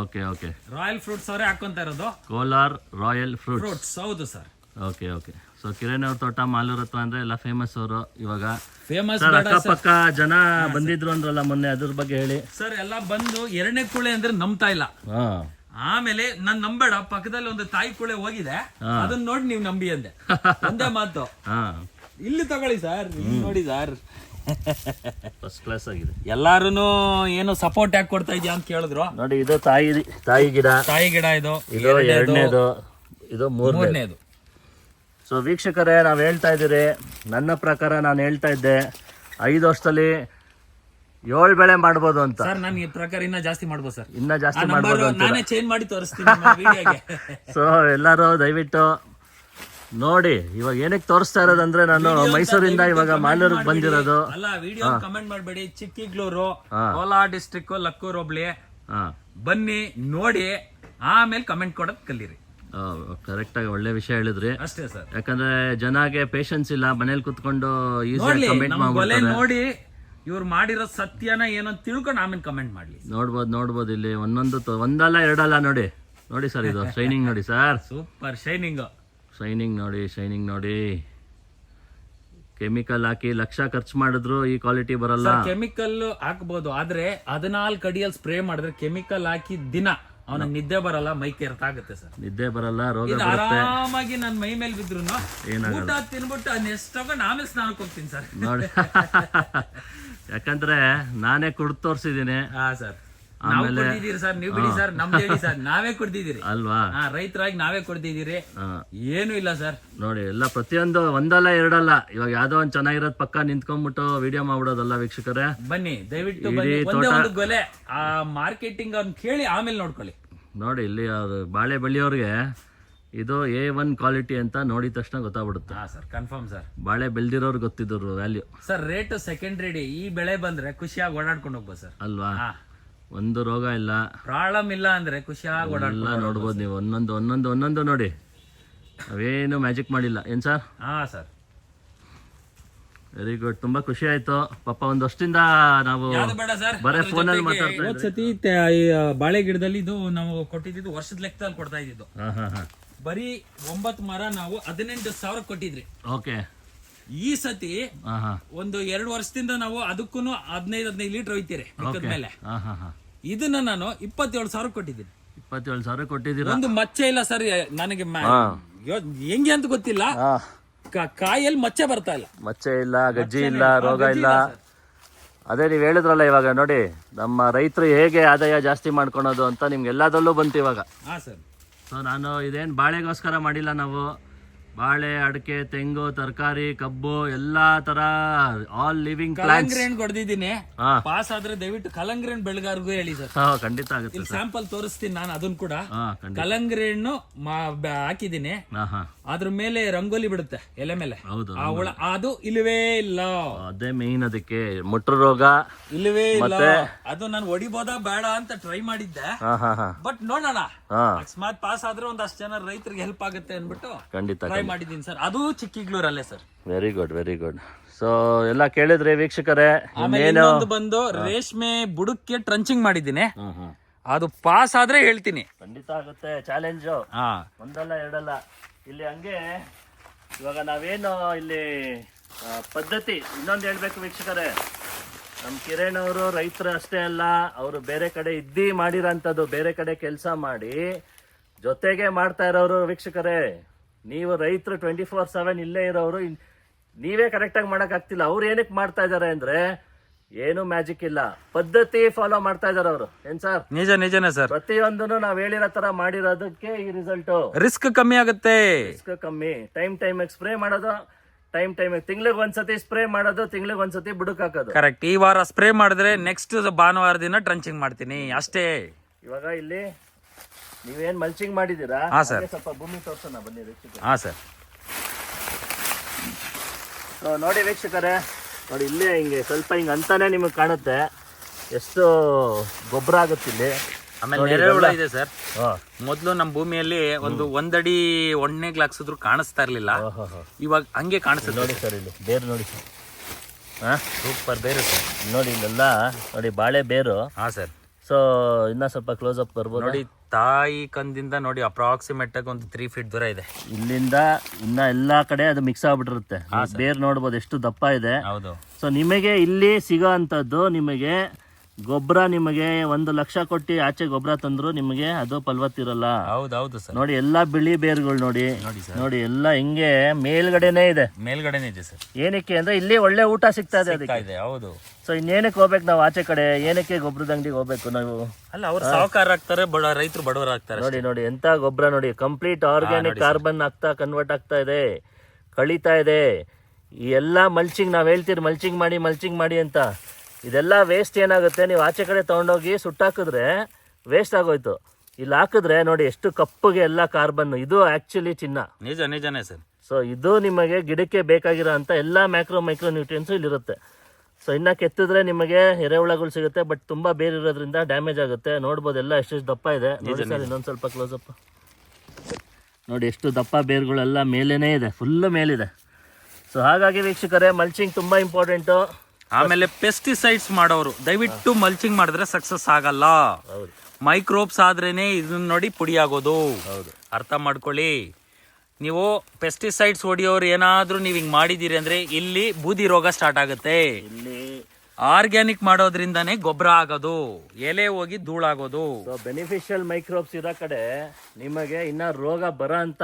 A: ಓಕೆ ಓಕೆ
B: ರಾಯಲ್ ಫ್ರೂಟ್ಸ್ ಅವರೇ ಹಾಕೊಂತ ಇರೋದು.
A: ಕೋಲಾರ್ ರಾಯಲ್ ಫ್ರೂಟ್ಸ್
B: ಫ್ರೂಟ್ಸ್ ಹೌದು sir
A: okay okay so Kiran ಅವ್ರ ತೋಟ ಮಾಲೂರ್ ಹತ್ರ ಅಂದ್ರೆ ಎಲ್ಲ ಫೇಮಸ್ ಅವರು ಇವಾಗ.
B: ಫೇಮಸ್
A: ಸರ್ ಅಕ್ಕಪಕ್ಕ ಜನ ಬಂದಿದ್ರು ಅಂದ್ರಲ್ಲ ಮೊನ್ನೆ ಅದ್ರ ಬಗ್ಗೆ ಹೇಳಿ.
B: ಸರ್ ಎಲ್ಲ ಬಂದು ಎರಡನೇ ಕುಳೆ ಅಂದ್ರೆ ನಂಬ್ತಾ ಇಲ್ಲ.
A: ಹಾ.
B: ಆಮೇಲೆ ನಾನ್ ನಂಬೇಡ ಪಕ್ಕದಲ್ಲಿ ಒಂದು ತಾಯಿ ಕುಳೆ ಹೋಗಿದೆ. ಅದನ್ನ ನೋಡಿ ನೀವು ನಂಬಿ ಅಂದೆ. ಒಂದೇ ಮಾತು. (laughs)
A: ಹಾ.
B: ಇಲ್ಲಿ ತಗೊಳ್ಳಿ ಸರ್ ನೋಡಿ ಸರ್
A: ಫಸ್ಟ್ ಕ್ಲಾಸ್ ಆಗಿದೆ.
B: ಎಲ್ಲಾರು ಏನು ಸಪೋರ್ಟ್ ಯಾಕೆ ಕೊಡ್ತಾ ಇದ್ಯಾ ಅಂತ ಕೇಳಿದ್ರು?
A: ನೋಡಿ ಇದು ತಾಯಿ ತಾಯಿ ಗಿಡ.
B: ತಾಯಿ ಗಿಡ ಇದು.
A: ಇದು ಎರಡನೇದು. ಇದು ಮೂರನೇ
B: ಮೂರನೇದು.
A: ಸೊ ವೀಕ್ಷಕರೇ ನಾವು ಹೇಳ್ತಾ ಇದ್ದೀರಿ. ನನ್ನ ಪ್ರಕಾರ ನಾನು ಹೇಳ್ತಾ ಇದ್ದೆ. ಐದು ವರ್ಷದಲ್ಲಿ ಏಳು ಬೆಳೆ ಮಾಡ್ಬೋದು ಅಂತ.
B: ಸರ್ ನನಗೆ ಈ ಪ್ರಕಾರ ಇನ್ನ ಜಾಸ್ತಿ ಮಾಡ್ಬೋದು ಸರ್
A: ಇನ್ನ ಜಾಸ್ತಿ ಮಾಡ್ಬೋದು ಅಂತ
B: ನಾನೇ ಚೇಂಜ್ ಮಾಡಿ ತೋರಿಸ್ತೀನಿ
A: ಸೊ (laughs) ಎಲ್ಲರೂ ದಯವಿಟ್ಟು ನೋಡಿ ಇವಾಗ ಏನಕ್ಕೆ ತೋರಿಸ್ತಾ ಇರೋದಂದ್ರೆ ನಾನು ಮೈಸೂರಿಂದ ಇವಾಗ ಮಾಲೂರಿಗೆ ಬಂದಿರೋದು.
B: ಅಲ್ಲ ವಿಡಿಯೋ ಕಮೆಂಟ್ ಮಾಡಬೇಡಿ. ಚಿಕ್ಕಿಗ್ಲೂರು ಕೋಲಾರ ಡಿಸ್ಟ್ರಿಕ್ಟ್ ಲಕ್ಕೂರ್ ಹೋಬ್ಳಿ.
A: ಹಾ.
B: ಬನ್ನಿ ನೋಡಿ ಆಮೇಲೆ ಕಮೆಂಟ್ ಕೊಡೋದ್ ಕಲೀರಿ.
A: ಕರೆಕ್ಟ್ ಆಗಿ ಒಳ್ಳೆ ವಿಷಯ ಹೇಳಿದ್ರಿ.
B: ಅಷ್ಟೇ ಸರ್.
A: ಯಾಕಂದ್ರೆ ಜನಗೆ ಪೇಷನ್ಸ್ ಇಲ್ಲ ಮನೇಲಿ ಕುತ್ಕೊಂಡು ಕಮೆಂಟ್
B: ನೋಡಿ ಇವ್ರು ಮಾಡಿರೋ ಸತ್ಯನ ಏನೋ ತಿಳ್ಕೊಂಡು ಆಮೇಲೆ ಕಮೆಂಟ್ ಮಾಡ್ಲಿ.
A: ನೋಡ್ಬೋದು ನೋಡ್ಬೋದು ಇಲ್ಲಿ. ಒಂದೊಂದು ಒಂದಲ್ಲ ಎರಡಲ್ಲ ನೋಡಿ. ನೋಡಿ ಸರ್ ಇದು ಶೈನಿಂಗ್ ನೋಡಿ ಸರ್.
B: ಸೂಪರ್ ಶೈನಿಂಗ್
A: ಶೈನಿಂಗ್ ನೋಡಿ ಶೈನಿಂಗ್ ನೋಡಿ. ಕೆಮಿಕಲ್ ಹಾಕಿ ಲಕ್ಷ ಖರ್ಚು ಮಾಡಿದ್ರು ಈ ಕ್ವಾಲಿಟಿ ಬರಲ್ಲ.
B: ಕೆಮಿಕಲ್ ಹಾಕ್ಬೋದು ಆದ್ರೆ ಹದಿನಾಲ್ಕು ಅಡಿಯಲ್ಲಿ ಸ್ಪ್ರೇ ಮಾಡಿದ್ರೆ ಕೆಮಿಕಲ್ ಹಾಕಿ ದಿನ ಅವನ ನಿದ್ದೆ ಬರಲ್ಲ ಮೈ ಕೆರ್ತಾಗುತ್ತೆ ಸರ್
A: ನಿದ್ದೆ ಬರಲ್ಲ ರೋಗ
B: ಇದು
A: ಬರುತ್ತೆ.
B: ಆರಾಮಾಗಿ ನನ್ ಮೈ ಮೇಲೆ ಬಿದ್ರು
A: ಏನಾಗಲ್ಲ.
B: ಊಟ ತಿನ್ಬಿಟ್ಟು ಅದನ್ನ ಎಷ್ಟು ತಗೊಂಡು ಆಮೇಲೆ ಸ್ನಾನಕ್ಕೆ ಕೊಡ್ತೀನಿ ಸರ್
A: ನೋಡಿ. (laughs) ಯಾಕಂದ್ರೆ ನಾನೇ ಕುಡ್ದು ತೋರಿಸಿದ್ದೀನಿ.
B: ಹಾ ಸರ್ ಕುಡ್ದಿದ್ದೀರಿ ಸರ್ ನೀವು ಬಿಡಿ ಸರ್ ನಮ್ದು ಹೇಳಿ ಸರ್ ನಾವೇ ಕೊಡ್ತಿದ್ದೀರಿ.
A: ಅಲ್ವಾ?
B: ರೈತರಾಗಿ ನಾವೇ
A: ಕೊಡ್ತಿದ್ದೀರಿ.
B: ಏನು ಇಲ್ಲ ಸರ್.
A: ನೋಡಿ ಎಲ್ಲ ಪ್ರತಿಯೊಂದು ಒಂದಲ್ಲ ಎರಡಲ್ಲ. ಇವಾಗ ಯಾವ್ದೋ ಒಂದ್ ಚೆನ್ನಾಗಿರೋದ್ ಪಕ್ಕ ನಿಂತ್ಕೊಂಡ್ಬಿಟ್ಟು ವಿಡಿಯೋ ಮಾಡ್ಬಿಡೋದಲ್ಲ ವೀಕ್ಷಕರೇ?
B: ಬನ್ನಿ ದಯವಿಟ್ಟು ಬನ್ನಿ. ಒಂದೇ ಒಂದು ಗೊಲೆ. ಆ ಮಾರ್ಕೆಟಿಂಗ್ ಅವ್ನ ಕೇಳಿ ಆಮೇಲೆ ನೋಡ್ಕೊಳ್ಳಿ.
A: ನೋಡಿ ಇಲ್ಲಿ ಬಾಳೆ ಬಳ್ಳಿಯವ್ರಿಗೆ ಇದು ಎ ಒನ್ ಕ್ವಾಲಿಟಿ ಅಂತ ನೋಡಿದ ತಕ್ಷಣ ಗೊತ್ತಾಗ್ಬಿಡುತ್ತೆ.
B: Sir confirm sir.
A: ಬಾಳೆ ಬೆಳ್ದಿರೋರ್ ಗೊತ್ತಿದ್ರು value
B: sir rate second ready ಈ ಬೆಳೆ ಬಂದ್ರೆ ಖುಷಿಯಾಗಿ ಓಡಾಡ್ಕೊಂಡು ಹೋಗ್ಬೋದು ಸರ್.
A: ಅಲ್ವಾ?
B: ಹಾ.
A: ಒಂದು ರೋಗ ಇಲ್ಲ.
B: ಪ್ರಾಬ್ಲಮ್ ಇಲ್ಲ ಅಂದ್ರೆ ಖುಷಿಯಾಗಿ
A: ಎಲ್ಲ ನೋಡ್ಬೋದು ನೀವು. ಒಂದೊಂದು ಒಂದೊಂದು ಒಂದೊಂದು ನೋಡಿ. ಅವೇನು ಮ್ಯಾಜಿಕ್ ಮಾಡಿಲ್ಲ. ಏನ್ ಸರ್?
B: ಹಾ ಸರ್.
A: ವೆರಿ ಗುಡ್ ತುಂಬಾ ಖುಷಿ ಆಯ್ತು. ಪಾಪ ಒಂದ್ ವರ್ಷದಿಂದ ನಾವು
B: ಯಾವ್ದು ಬೇಡ ಸರ್.
A: ಬರೇ ಫೋನಲ್ಲಿ ಮಾತಾಡ್ತಾ
B: ಹೋದ್ ಸತಿ ತೆ- ಈ ಬಾಳೆ ಗಿಡದಲ್ಲಿ ಇದು ನಾವು ಕೊಟ್ಟಿದ್ದು ವರ್ಷದ ಲೆಕ್ಕದಲ್ಲಿ ಕೊಡ್ತಾ ಇದ್ದಿದ್ದು.
A: ಹಾ ಹಾ ಹಾ.
B: ಬರೀ ಒಂಬತ್ತು ಮರ ನಾವು ಹದಿನೆಂಟು ಸಾವಿರ ಕೊಟ್ಟಿದ್ರಿ.
A: ಓಕೆ.
B: ಈ ಸತಿ
A: ಹಾ ಹಾ.
B: ಒಂದು ಎರಡು ವರ್ಷದಿಂದ ನಾವು ಅದಕ್ಕೂ ಹದಿನೈದು ಹದಿನೈದು ಲೀಟರ್ ಒಯ್ತೀರಿ ಮೇಲೆ
A: ಹಾ ಹಾ ಹಾ.
B: ಇದನ್ನ ನಾನು ಇಪ್ಪತ್ತೇಳು ಸಾವಿರ ಕೊಟ್ಟಿದ್ದೀನಿ.
A: ಇಪ್ಪತ್ತೇಳು ಸಾವಿರ ಕೊಟ್ಟಿದ್ದೀರಾ?
B: ಒಂದು ಮಚ್ಚೆ ಇಲ್ಲ ಸರ್ ನನಗೆ ಮ- ಯೋ- ಹೆಂಗೆ ಅಂತ ಗೊತ್ತಿಲ್ಲ. ಕ- ಕಾಯಲ್ಲಿ ಮಚ್ಚೆ ಬರ್ತಾ ಇಲ್ಲ.
A: ಮಚ್ಚೆ ಇಲ್ಲ ಗಜ್ಜಿ ಇಲ್ಲ ರೋಗ ಇಲ್ಲ ಅದೇ ನೀವು ಹೇಳಿದ್ರಲ್ಲ ಇವಾಗ ನೋಡಿ ನಮ್ಮ ರೈತರು ಹೇಗೆ ಆದಾಯ ಜಾಸ್ತಿ ಮಾಡ್ಕೊಳೋದು ಅಂತ ನಿಮ್ಗೆ ಎಲ್ಲದರಲ್ಲೂ ಬಂತು ಇವಾಗ.
B: ಹಾ ಸರ್.
A: ಸೊ ನಾನು ಇದೇನು ಬಾಳೆಗೋಸ್ಕರ ಮಾಡಿಲ್ಲ ನಾವು. ಬಾಳೆ ಅಡಿಕೆ ತೆಂಗು ತರಕಾರಿ ಕಬ್ಬು ಎಲ್ಲಾ ತರ ಆಲ್ ಲಿವಿಂಗ್ ಪ್ಲಾಂಟ್ಸ್
B: ಕಲಂಗ್ರಿ ಹಣ್ಣು ಕೊಡ್ದಿದ್ದೀನಿ.
A: ಹಾ.
B: ಪಾಸ್ ಆದ್ರೆ ದಯವಿಟ್ಟು ಕಲಂಗ್ರಿ ಹಣ್ಣು ಬೆಳೆಗಾರಗೂ ಹೇಳಿ ಸರ್.
A: ಹಾ ಖಂಡಿತ ಆಗುತ್ತೆ
B: ಇಲ್ಲಿ ಸ್ಯಾಂಪಲ್ ತೋರಿಸ್ತೀನಿ ನಾನು ಅದನ್ನ ಕೂಡ.
A: ಹಾ ಖಂಡಿತ.
B: ಕಲಂಗ್ರಿ ಹಣ್ಣು ಮಾ- ಬ- ಹಾಕಿದ್ದೀನಿ.
A: ಹಾ ಹಾ.
B: ಅದ್ರ ಮೇಲೆ ರಂಗೋಲಿ ಬಿಡುತ್ತೆ ಎಲೆ ಮೇಲೆ.
A: ಹೌದು
B: ಆ ಹುಳ ಅದು ಇಲ್ಲವೇ ಇಲ್ಲ.
A: ಅದೇ ಮೇನ್ ಅದಕ್ಕೆ ಮುಟ್ರು ರೋಗ.
B: ಇಲ್ಲವೇ ಇಲ್ಲ. ಅದು ನಾನು ಹೊಡಿಬೋದಾ ಬೇಡ ಅಂತ ಟ್ರೈ ಮಾಡಿದ್ದೆ.
A: ಹಾ ಹಾ ಹಾ.
B: ಬಟ್ ನೋಡೋಣ.
A: ಹಾ.
B: ಅಕಸ್ಮಾತ್ ಪಾಸ್ ಆದ್ರೆ ಒಂದಷ್ಟು ಜನ ರೈತರಿಗೆ ಹೆಲ್ಪ್ ಆಗುತ್ತೆ ಅನ್ಬಿಟ್ಟು
A: ಖಂಡಿತ
B: ಟ್ರೈ ಮಾಡಿದ್ದೀನಿ ಸರ್. ಅದು ಚಿಕ್ಕಿಗ್ಳೂರಲ್ಲೇ sir.
A: Very good very good so ಎಲ್ಲ ಕೇಳಿದ್ರೆ ವೀಕ್ಷಕರೇ
B: ಆಮೇಲೆ
A: ಒಂದು
B: ಇನ್ನೊಂದು ಬಂದು ರೇಷ್ಮೆ ಬುಡಕ್ಕೆ ಟ್ರಂಚಿಂಗ್ ಮಾಡಿದ್ದೀನಿ. ಅದು ಪಾಸ್ ಆದ್ರೆ ಹೇಳ್ತೀನಿ.
A: ಖಂಡಿತ ಆಗುತ್ತೆ ಚಾಲೆಂಜು
B: ಹಾ.
A: ಒಂದಲ್ಲ ಎರಡಲ್ಲ. ಇಲ್ಲಿ ಹಂಗೆ ಇವಾಗ ನಾವೇನು ಇಲ್ಲಿ ಆ, ಪದ್ಧತಿ ಇನ್ನೊಂದು ಹೇಳ್ಬೇಕು ವೀಕ್ಷಕರೇ. ನಮ್ಮ ಕಿರಣ್ ಅವರು ರೈತರು ಅಷ್ಟೇ ಅಲ್ಲ ಅವರು ಬೇರೆ ಕಡೆ ಇದ್ದಿ ಮಾಡಿರೋಂಥದ್ದು ಬೇರೆ ಕಡೆ ಕೆಲಸ ಮಾಡಿ ಜೊತೆಗೆ ಮಾಡ್ತಾ ಇರೋರು ವೀಕ್ಷಕರೇ. ನೀವು ರೈತರು ಟ್ವೆಂಟಿ ಫೋರ್ ಸೆವೆನ್ ಇಲ್ಲೇ ಇರೋರು ನೀವೇ ಕರೆಕ್ಟಾಗಿ ಮಾಡೋಕ್ಕಾಗ್ತಿಲ್ಲ ಆಗ್ತಿಲ್ಲ. ಅವ್ರು ಏನಕ್ಕೆ ಮಾಡ್ತಾ ಇದಾರೆ ಅಂದ್ರೆ ಏನು ಮ್ಯಾಜಿಕ್ ಇಲ್ಲ. ಪದ್ಧತಿ ಫಾಲೋ ಮಾಡ್ತಾ ಇದಾರೆ ಅವರು. ಏನ್ ಸರ್
B: ನಿಜ ನಿಜನೇ ಸರ್
A: ಪ್ರತಿಯೊಂದನ್ನು ನಾವ್ ಹೇಳಿರೋ ತರ ಮಾಡಿರೋದಕ್ಕೆ ಈ ರಿಸಲ್ಟ್
B: ರಿಸ್ಕ್ ಕಮ್ಮಿ ಆಗುತ್ತೆ.
A: ರಿಸ್ಕ್ ಕಮ್ಮಿ. ಟೈಮ್ ಟೈಮ್ ಸ್ಪ್ರೇ ಮಾಡೋದು ಟೈಮ್ ಟೈಮ್ ತಿಂಗ್ಳಿಗೆ ಒಂದ್ಸತಿ ಸ್ಪ್ರೇ ಮಾಡೋದು ತಿಂಗ್ಳಿಗೆ ಒಂದ್ಸತಿ ಬುಡಕ್ ಹಾಕೋದು.
B: ಕರೆಕ್ಟ್ ಈ ವಾರ ಸ್ಪ್ರೇ ಮಾಡಿದ್ರೆ ನೆಕ್ಸ್ಟ್ ಭಾನುವಾರ ದಿನ ಟ್ರಂಚಿಂಗ್ ಮಾಡ್ತೀನಿ. ಅಷ್ಟೇ.
A: ಇವಾಗ ಇಲ್ಲಿ ನೀವೇನ್ ಮಲ್ಚಿಂಗ್
B: ಹಾ, sir.
A: ಹಾಗೆ ಸ್ವಲ್ಪ ಭೂಮಿ ತೋರ್ಸೋಣ ಬನ್ನಿ ವೀಕ್ಷಕರೇ.
B: ಹಾ ಸರ್
A: ನೋಡಿ ವೀಕ್ಷಕರೇ ನೋಡಿ ಇಲ್ಲೇ ಹಿಂಗೆ ಸ್ವಲ್ಪ ಹಿಂಗೆ ಅಂತಾನೆ ನಿಮಗೆ ಕಾಣುತ್ತೆ. ಎಷ್ಟು ಗೊಬ್ಬರ ಆಗುತ್ತೆ ಇಲ್ಲಿ.
B: ಆಮೇಲೆ ಇದೆ ಸರ್
A: ಹಾ.
B: ಮೊದಲು ನಮ್ಮ ಭೂಮಿಯಲ್ಲಿ ಒಂದು ಒಂದಡಿ ಒಣ್ಣೆಗ್ಲು ಹಾಕ್ಸಿದ್ರು ಕಾಣಿಸ್ತಾ ಇರ್ಲಿಲ್ಲ. ಇವಾಗ ಹಂಗೆ ಕಾಣಿಸುತ್ತೆ
A: ನೋಡಿ ಸರ್ ಇಲ್ಲಿ ಬೇರು ನೋಡಿ ಸರ್. ಹಾ?
B: ಸೂಪರ್ ಬೇರು ಸರ್
A: ನೋಡಿ ಇಲ್ಲೆಲ್ಲ ನೋಡಿ ಬಾಳೆ ಬೇರು.
B: ಹಾ ಸರ್
A: ಸೊ ಇನ್ನ ಸ್ವಲ್ಪ ಕ್ಲೋಸ್ ಅಪ್ ಬರ್ಬೋದು?
B: ನೋಡಿ ತಾಯಿ ಕಂದಿಂದ ನೋಡಿ ಅಪ್ರಾಕ್ಸಿಮೇಟ್ ಆಗಿ ಒಂದು ತ್ರೀ ಫೀಟ್ ದೂರ ಇದೆ.
A: ಇಲ್ಲಿಂದ ಇನ್ನ ಎಲ್ಲಾ ಕಡೆ ಅದು ಮಿಕ್ಸ್ ಆಗ್ಬಿಟ್ಟಿರುತ್ತೆ. ಬೇರ್ ನೋಡ್ಬೋದು ಎಷ್ಟು ದಪ್ಪ ಇದೆ.
B: ಹೌದು.
A: ಸೊ ನಿಮಗೆ ಇಲ್ಲಿ ಸಿಗೋ ಅಂಥದ್ದು ನಿಮಗೆ ಗೊಬ್ಬರ ನಿಮಗೆ ಒಂದು ಲಕ್ಷ ಕೊಟ್ಟು ಆಚೆ ಗೊಬ್ಬರ ತಂದ್ರು ನಿಮಗೆ ಅದು ಫಲವತ್ತಿರಲ್ಲ.
B: ಹೌದೌದು ಹೌದು ಸರ್.
A: ನೋಡಿ ಎಲ್ಲಾ ಬಿಳಿ ಬೇರುಗಳು ನೋಡಿ.
B: ನೋಡಿ ಸರ್.
A: ನೋಡಿ ಎಲ್ಲ ಹಿಂಗೆ ಮೇಲ್ಗಡೆನೆ ಇದೆ.
B: ಮೇಲ್ಗಡೆನೇ ಇದೆ ಸರ್.
A: ಏನಕ್ಕೆ ಅಂದ್ರೆ ಇಲ್ಲಿ ಒಳ್ಳೆ ಊಟ ಸಿಗ್ತಾ ಇದೆ ಅದಕ್ಕೆ.
B: ಹೌದು.
A: ಸೊ ಇನ್ನೇನಕ್ಕೆ ಹೋಗ್ಬೇಕು ನಾವು ಆಚೆ ಕಡೆ? ಏನಕ್ಕೆ ಗೊಬ್ಬರದ ಅಂಗಡಿಗೆ ಹೋಗ್ಬೇಕು ನಾವು?
B: ಅಲ್ಲ ಅವ್ರು ಸಾಹುಕಾರ ಆಗ್ತಾರೆ ಬಡ ರೈತರು ಬಡವರು ಆಗ್ತಾರೆ
A: ನೋಡಿ ನೋಡಿ ಎಂತ ಗೊಬ್ಬರ ನೋಡಿ. ಕಂಪ್ಲೀಟ್ ಆರ್ಗ್ಯಾನಿಕ್ ಕಾರ್ಬನ್ ಆಗ್ತಾ ಕನ್ವರ್ಟ್ ಆಗ್ತಾ ಇದೆ. ಕಳೀತಾ ಇದೆ. ಈ ಎಲ್ಲ ಮಲ್ಚಿಂಗ್ ನಾವು ಹೇಳ್ತೀರಿ ಮಲ್ಚಿಂಗ್ ಮಾಡಿ ಮಲ್ಚಿಂಗ್ ಮಾಡಿ ಅಂತ. ಇದೆಲ್ಲ ವೇಸ್ಟ್ ಏನಾಗುತ್ತೆ? ನೀವು ಆಚೆ ಕಡೆ ತೊಗೊಂಡೋಗಿ ಸುಟ್ಟಾಕಿದ್ರೆ ವೇಸ್ಟ್ ಆಗೋಯ್ತು. ಇಲ್ಲಿ ಹಾಕಿದ್ರೆ ನೋಡಿ ಎಷ್ಟು ಕಪ್ಪಗೆ ಎಲ್ಲ ಕಾರ್ಬನ್ ಇದು ಆ್ಯಕ್ಚುಲಿ ಚಿನ್ನ.
B: ನಿಜ ನಿಜನೇ ಸರ್.
A: ಸೊ ಇದು ನಿಮಗೆ ಗಿಡಕ್ಕೆ ಬೇಕಾಗಿರೋ ಅಂತ ಎಲ್ಲ ಮ್ಯಾಕ್ರೋ ಮೈಕ್ರೋ ನ್ಯೂಟ್ರಿಯನ್ಸು ಇಲ್ಲಿರುತ್ತೆ. ಸೊ ಇನ್ನು ಕೆತ್ತಿದ್ರೆ ನಿಮಗೆ ಎರೆಹುಳಗಳು ಸಿಗುತ್ತೆ ಬಟ್ ತುಂಬಾ ಬೇರೆ ಇರೋದ್ರಿಂದ ಡ್ಯಾಮೇಜ್ ಆಗುತ್ತೆ. ನೋಡ್ಬೋದು ಎಲ್ಲ ಎಷ್ಟೆಷ್ಟು ದಪ್ಪ ಇದೆ. ನೋಡಿ ಸರ್ ಇನ್ನೊಂದು ಸ್ವಲ್ಪ ಕ್ಲೋಸ್ ಅಪ್ ನೋಡಿ ಎಷ್ಟು ದಪ್ಪ ಬೇರುಗಳೆಲ್ಲ ಮೇಲೇ ಇದೆ ಫುಲ್ಲು ಮೇಲಿದೆ. ಸೊ ಹಾಗಾಗಿ ವೀಕ್ಷಕರೇ ಮಲ್ಚಿಂಗ್ ತುಂಬ ಇಂಪಾರ್ಟೆಂಟು
B: ಆಮೇಲೆ ಪೆಸ್ಟಿಸೈಡ್ಸ್ ಮಾಡೋರು. ದಯವಿಟ್ಟು ಮಲ್ಚಿಂಗ್ ಮಾಡಿದ್ರೆ ಸಕ್ಸಸ್ ಆಗಲ್ಲ.
A: ಹೌದು.
B: ಮೈಕ್ರೋಬ್ಸ್ ಆದ್ರೇನೆ ಇದನ್ನ ನೋಡಿ ಪುಡಿ ಆಗೋದು.
A: ಹೌದು.
B: ಅರ್ಥ ಮಾಡ್ಕೊಳ್ಳಿ. ನೀವು ಪೆಸ್ಟಿಸೈಡ್ಸ್ ಹೊಡಿಯೋರು ಏನಾದ್ರೂ ನೀವು ಹಿಂಗ್ ಮಾಡಿದೀರಿ ಅಂದ್ರೆ ಇಲ್ಲಿ ಬೂದಿ ರೋಗ ಸ್ಟಾರ್ಟ್ ಆಗುತ್ತೆ.
A: ಇಲ್ಲಿ
B: ಆರ್ಗ್ಯಾನಿಕ್ ಮಾಡೋದ್ರಿಂದಾನೇ ಗೊಬ್ಬರ ಆಗೋದು. ಎಲೆ ಹೋಗಿ ಧೂಳಾಗೋದು.
A: ಬೆನಿಫಿಷಿಯಲ್ ಮೈಕ್ರೋಬ್ಸ್ ಇರೋ ಕಡೆ ನಿಮಗೆ ಇನ್ನ ರೋಗ ಬರೋ ಅಂತ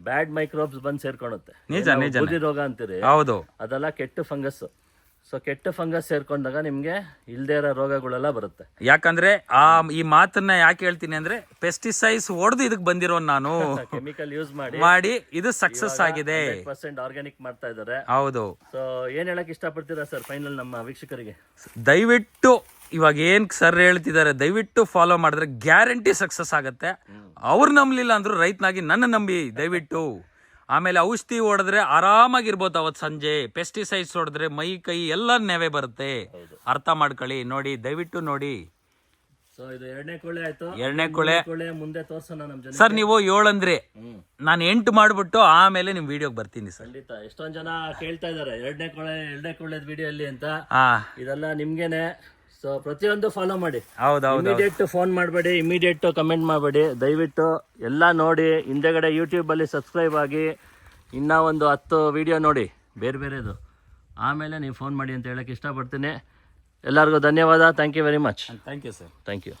A: ಬ್ಯಾಡ್ ಮೈಕ್ರೋಬ್ಸ್ ಬಂದು ಸೇರ್ಕೊಳುತ್ತೆ
B: ನಿಜ,
A: ಏನು
B: ನಿಜ.
A: ಬೂದಿ ರೋಗ ಅಂತೀರಿ.
B: ಹೌದು.
A: ಅದೆಲ್ಲ ಕೆಟ್ಟ ಫಂಗಸ್ ಸೊ ಕೆಟ್ಟ ಫಂಗಸ್ ಸೇರ್ಕೊಂಡಾಗ ನಿಮ್ಗೆ ಇಲ್ದೇ ಇರೋ ರೋಗಗಳೆಲ್ಲ ಬರುತ್ತೆ.
B: ಯಾಕಂದ್ರೆ ಆ ಈ ಮಾತನ್ನ ಯಾಕೆ ಹೇಳ್ತೀನಿ ಅಂದ್ರೆ ಪೆಸ್ಟಿಸೈಡ್ಸ್ ಹೊಡೆದು ಇದಕ್ಕೆ ಬಂದಿರೋ ನಾನು. (laughs)
A: ಕೆಮಿಕಲ್ ಯೂಸ್ ಮಾಡಿ.
B: ಮಾಡಿ ಇದು ಸಕ್ಸಸ್ ಆಗಿದೆ.
A: ಪರ್ಸೆಂಟ್ ಆರ್ಗ್ಯಾನಿಕ್ ಮಾಡ್ತಾ ಇದ್ದಾರೆ.
B: ಹೌದು.
A: ಸೊ ಏನ್ ಹೇಳಕ್ ಇಷ್ಟಪಡ್ತೀರಾ ಸರ್ ಫೈನಲ್ ನಮ್ಮ ವೀಕ್ಷಕರಿಗೆ?
B: ದಯವಿಟ್ಟು ಇವಾಗ ಏನ್ ಸರ್ ಹೇಳ್ತಿದ್ದಾರೆ ದಯವಿಟ್ಟು ಫಾಲೋ ಮಾಡಿದ್ರೆ ಗ್ಯಾರಂಟಿ ಸಕ್ಸಸ್ ಆಗುತ್ತೆ. ಅವ್ರು ನಂಬಲಿಲ್ಲ ಅಂದ್ರು ರೈತನಾಗಿ ನನ್ನ ನಂಬಿ ದಯವಿಟ್ಟು. ಆಮೇಲೆ ಔಷಧಿ ಹೊಡೆದ್ರೆ ಆರಾಮಾಗಿರ್ಬೋದು ಅವತ್ತು ಸಂಜೆ. ಪೆಸ್ಟಿಸೈಡ್ಸ್ ಹೊಡೆದ್ರೆ ಮೈ ಕೈ ಎಲ್ಲ ನೆವೆ ಬರುತ್ತೆ. ಅರ್ಥ ಮಾಡ್ಕೊಳ್ಳಿ. ನೋಡಿ ದಯವಿಟ್ಟು ನೋಡಿ.
A: ಸೊ ಇದು ಎರಡನೇ ಕೊಳೆ ಆಯ್ತು.
B: ಎರಡನೇ ಕೊಳೆ.
A: ಕೋಳೆ ಮುಂದೆ ತೋರ್ಸೋಣ ಜನ
B: ಸರ್ ನೀವು ಏಳಂದ್ರೆ
A: ಅಂದ್ರೆ
B: ನಾನು ಎಂಟು ಮಾಡಿಬಿಟ್ಟು ಆಮೇಲೆ ನಿಮ್ ವಿಡಿಯೋಗೆ ಬರ್ತೀನಿ ಸರ್.
A: ಖಂಡಿತ. ಎಷ್ಟೊಂದ್ ಜನ ಕೇಳ್ತಾ ಇದಾರೆ ಎರಡನೇ ಕೊಳೆ ಎರಡನೇ ಕೋಳೆದ ವಿಡಿಯೋ ಅಲ್ಲಿ ಅಂತ. ಇದೆಲ್ಲ ನಿಮ್ಗೇನೆ ಸೊ ಪ್ರತಿಯೊಂದು ಫಾಲೋ ಮಾಡಿ.
B: ಹೌದೌದು
A: ಇಮಿಡಿಯೇಟ್ ಫೋನ್ ಮಾಡಬೇಡಿ ಇಮಿಡಿಯೇಟ್ ಕಮೆಂಟ್ ಮಾಡಬೇಡಿ. ದಯವಿಟ್ಟು ಎಲ್ಲ ನೋಡಿ ಹಿಂದೆಗಡೆ ಯೂಟ್ಯೂಬಲ್ಲಿ ಸಬ್ಸ್ಕ್ರೈಬ್ ಆಗಿ ಇನ್ನ ಒಂದು ಹತ್ತು ವಿಡಿಯೋ ನೋಡಿ. ಬೇರೆ ಬೇರೆದು. ಆಮೇಲೆ ನೀವು ಫೋನ್ ಮಾಡಿ ಅಂತ ಹೇಳಕ್ಕೆ ಇಷ್ಟಪಡ್ತೀನಿ. ಎಲ್ಲರಿಗೂ ಧನ್ಯವಾದ. Thank you very much
B: thank you sir
A: thank you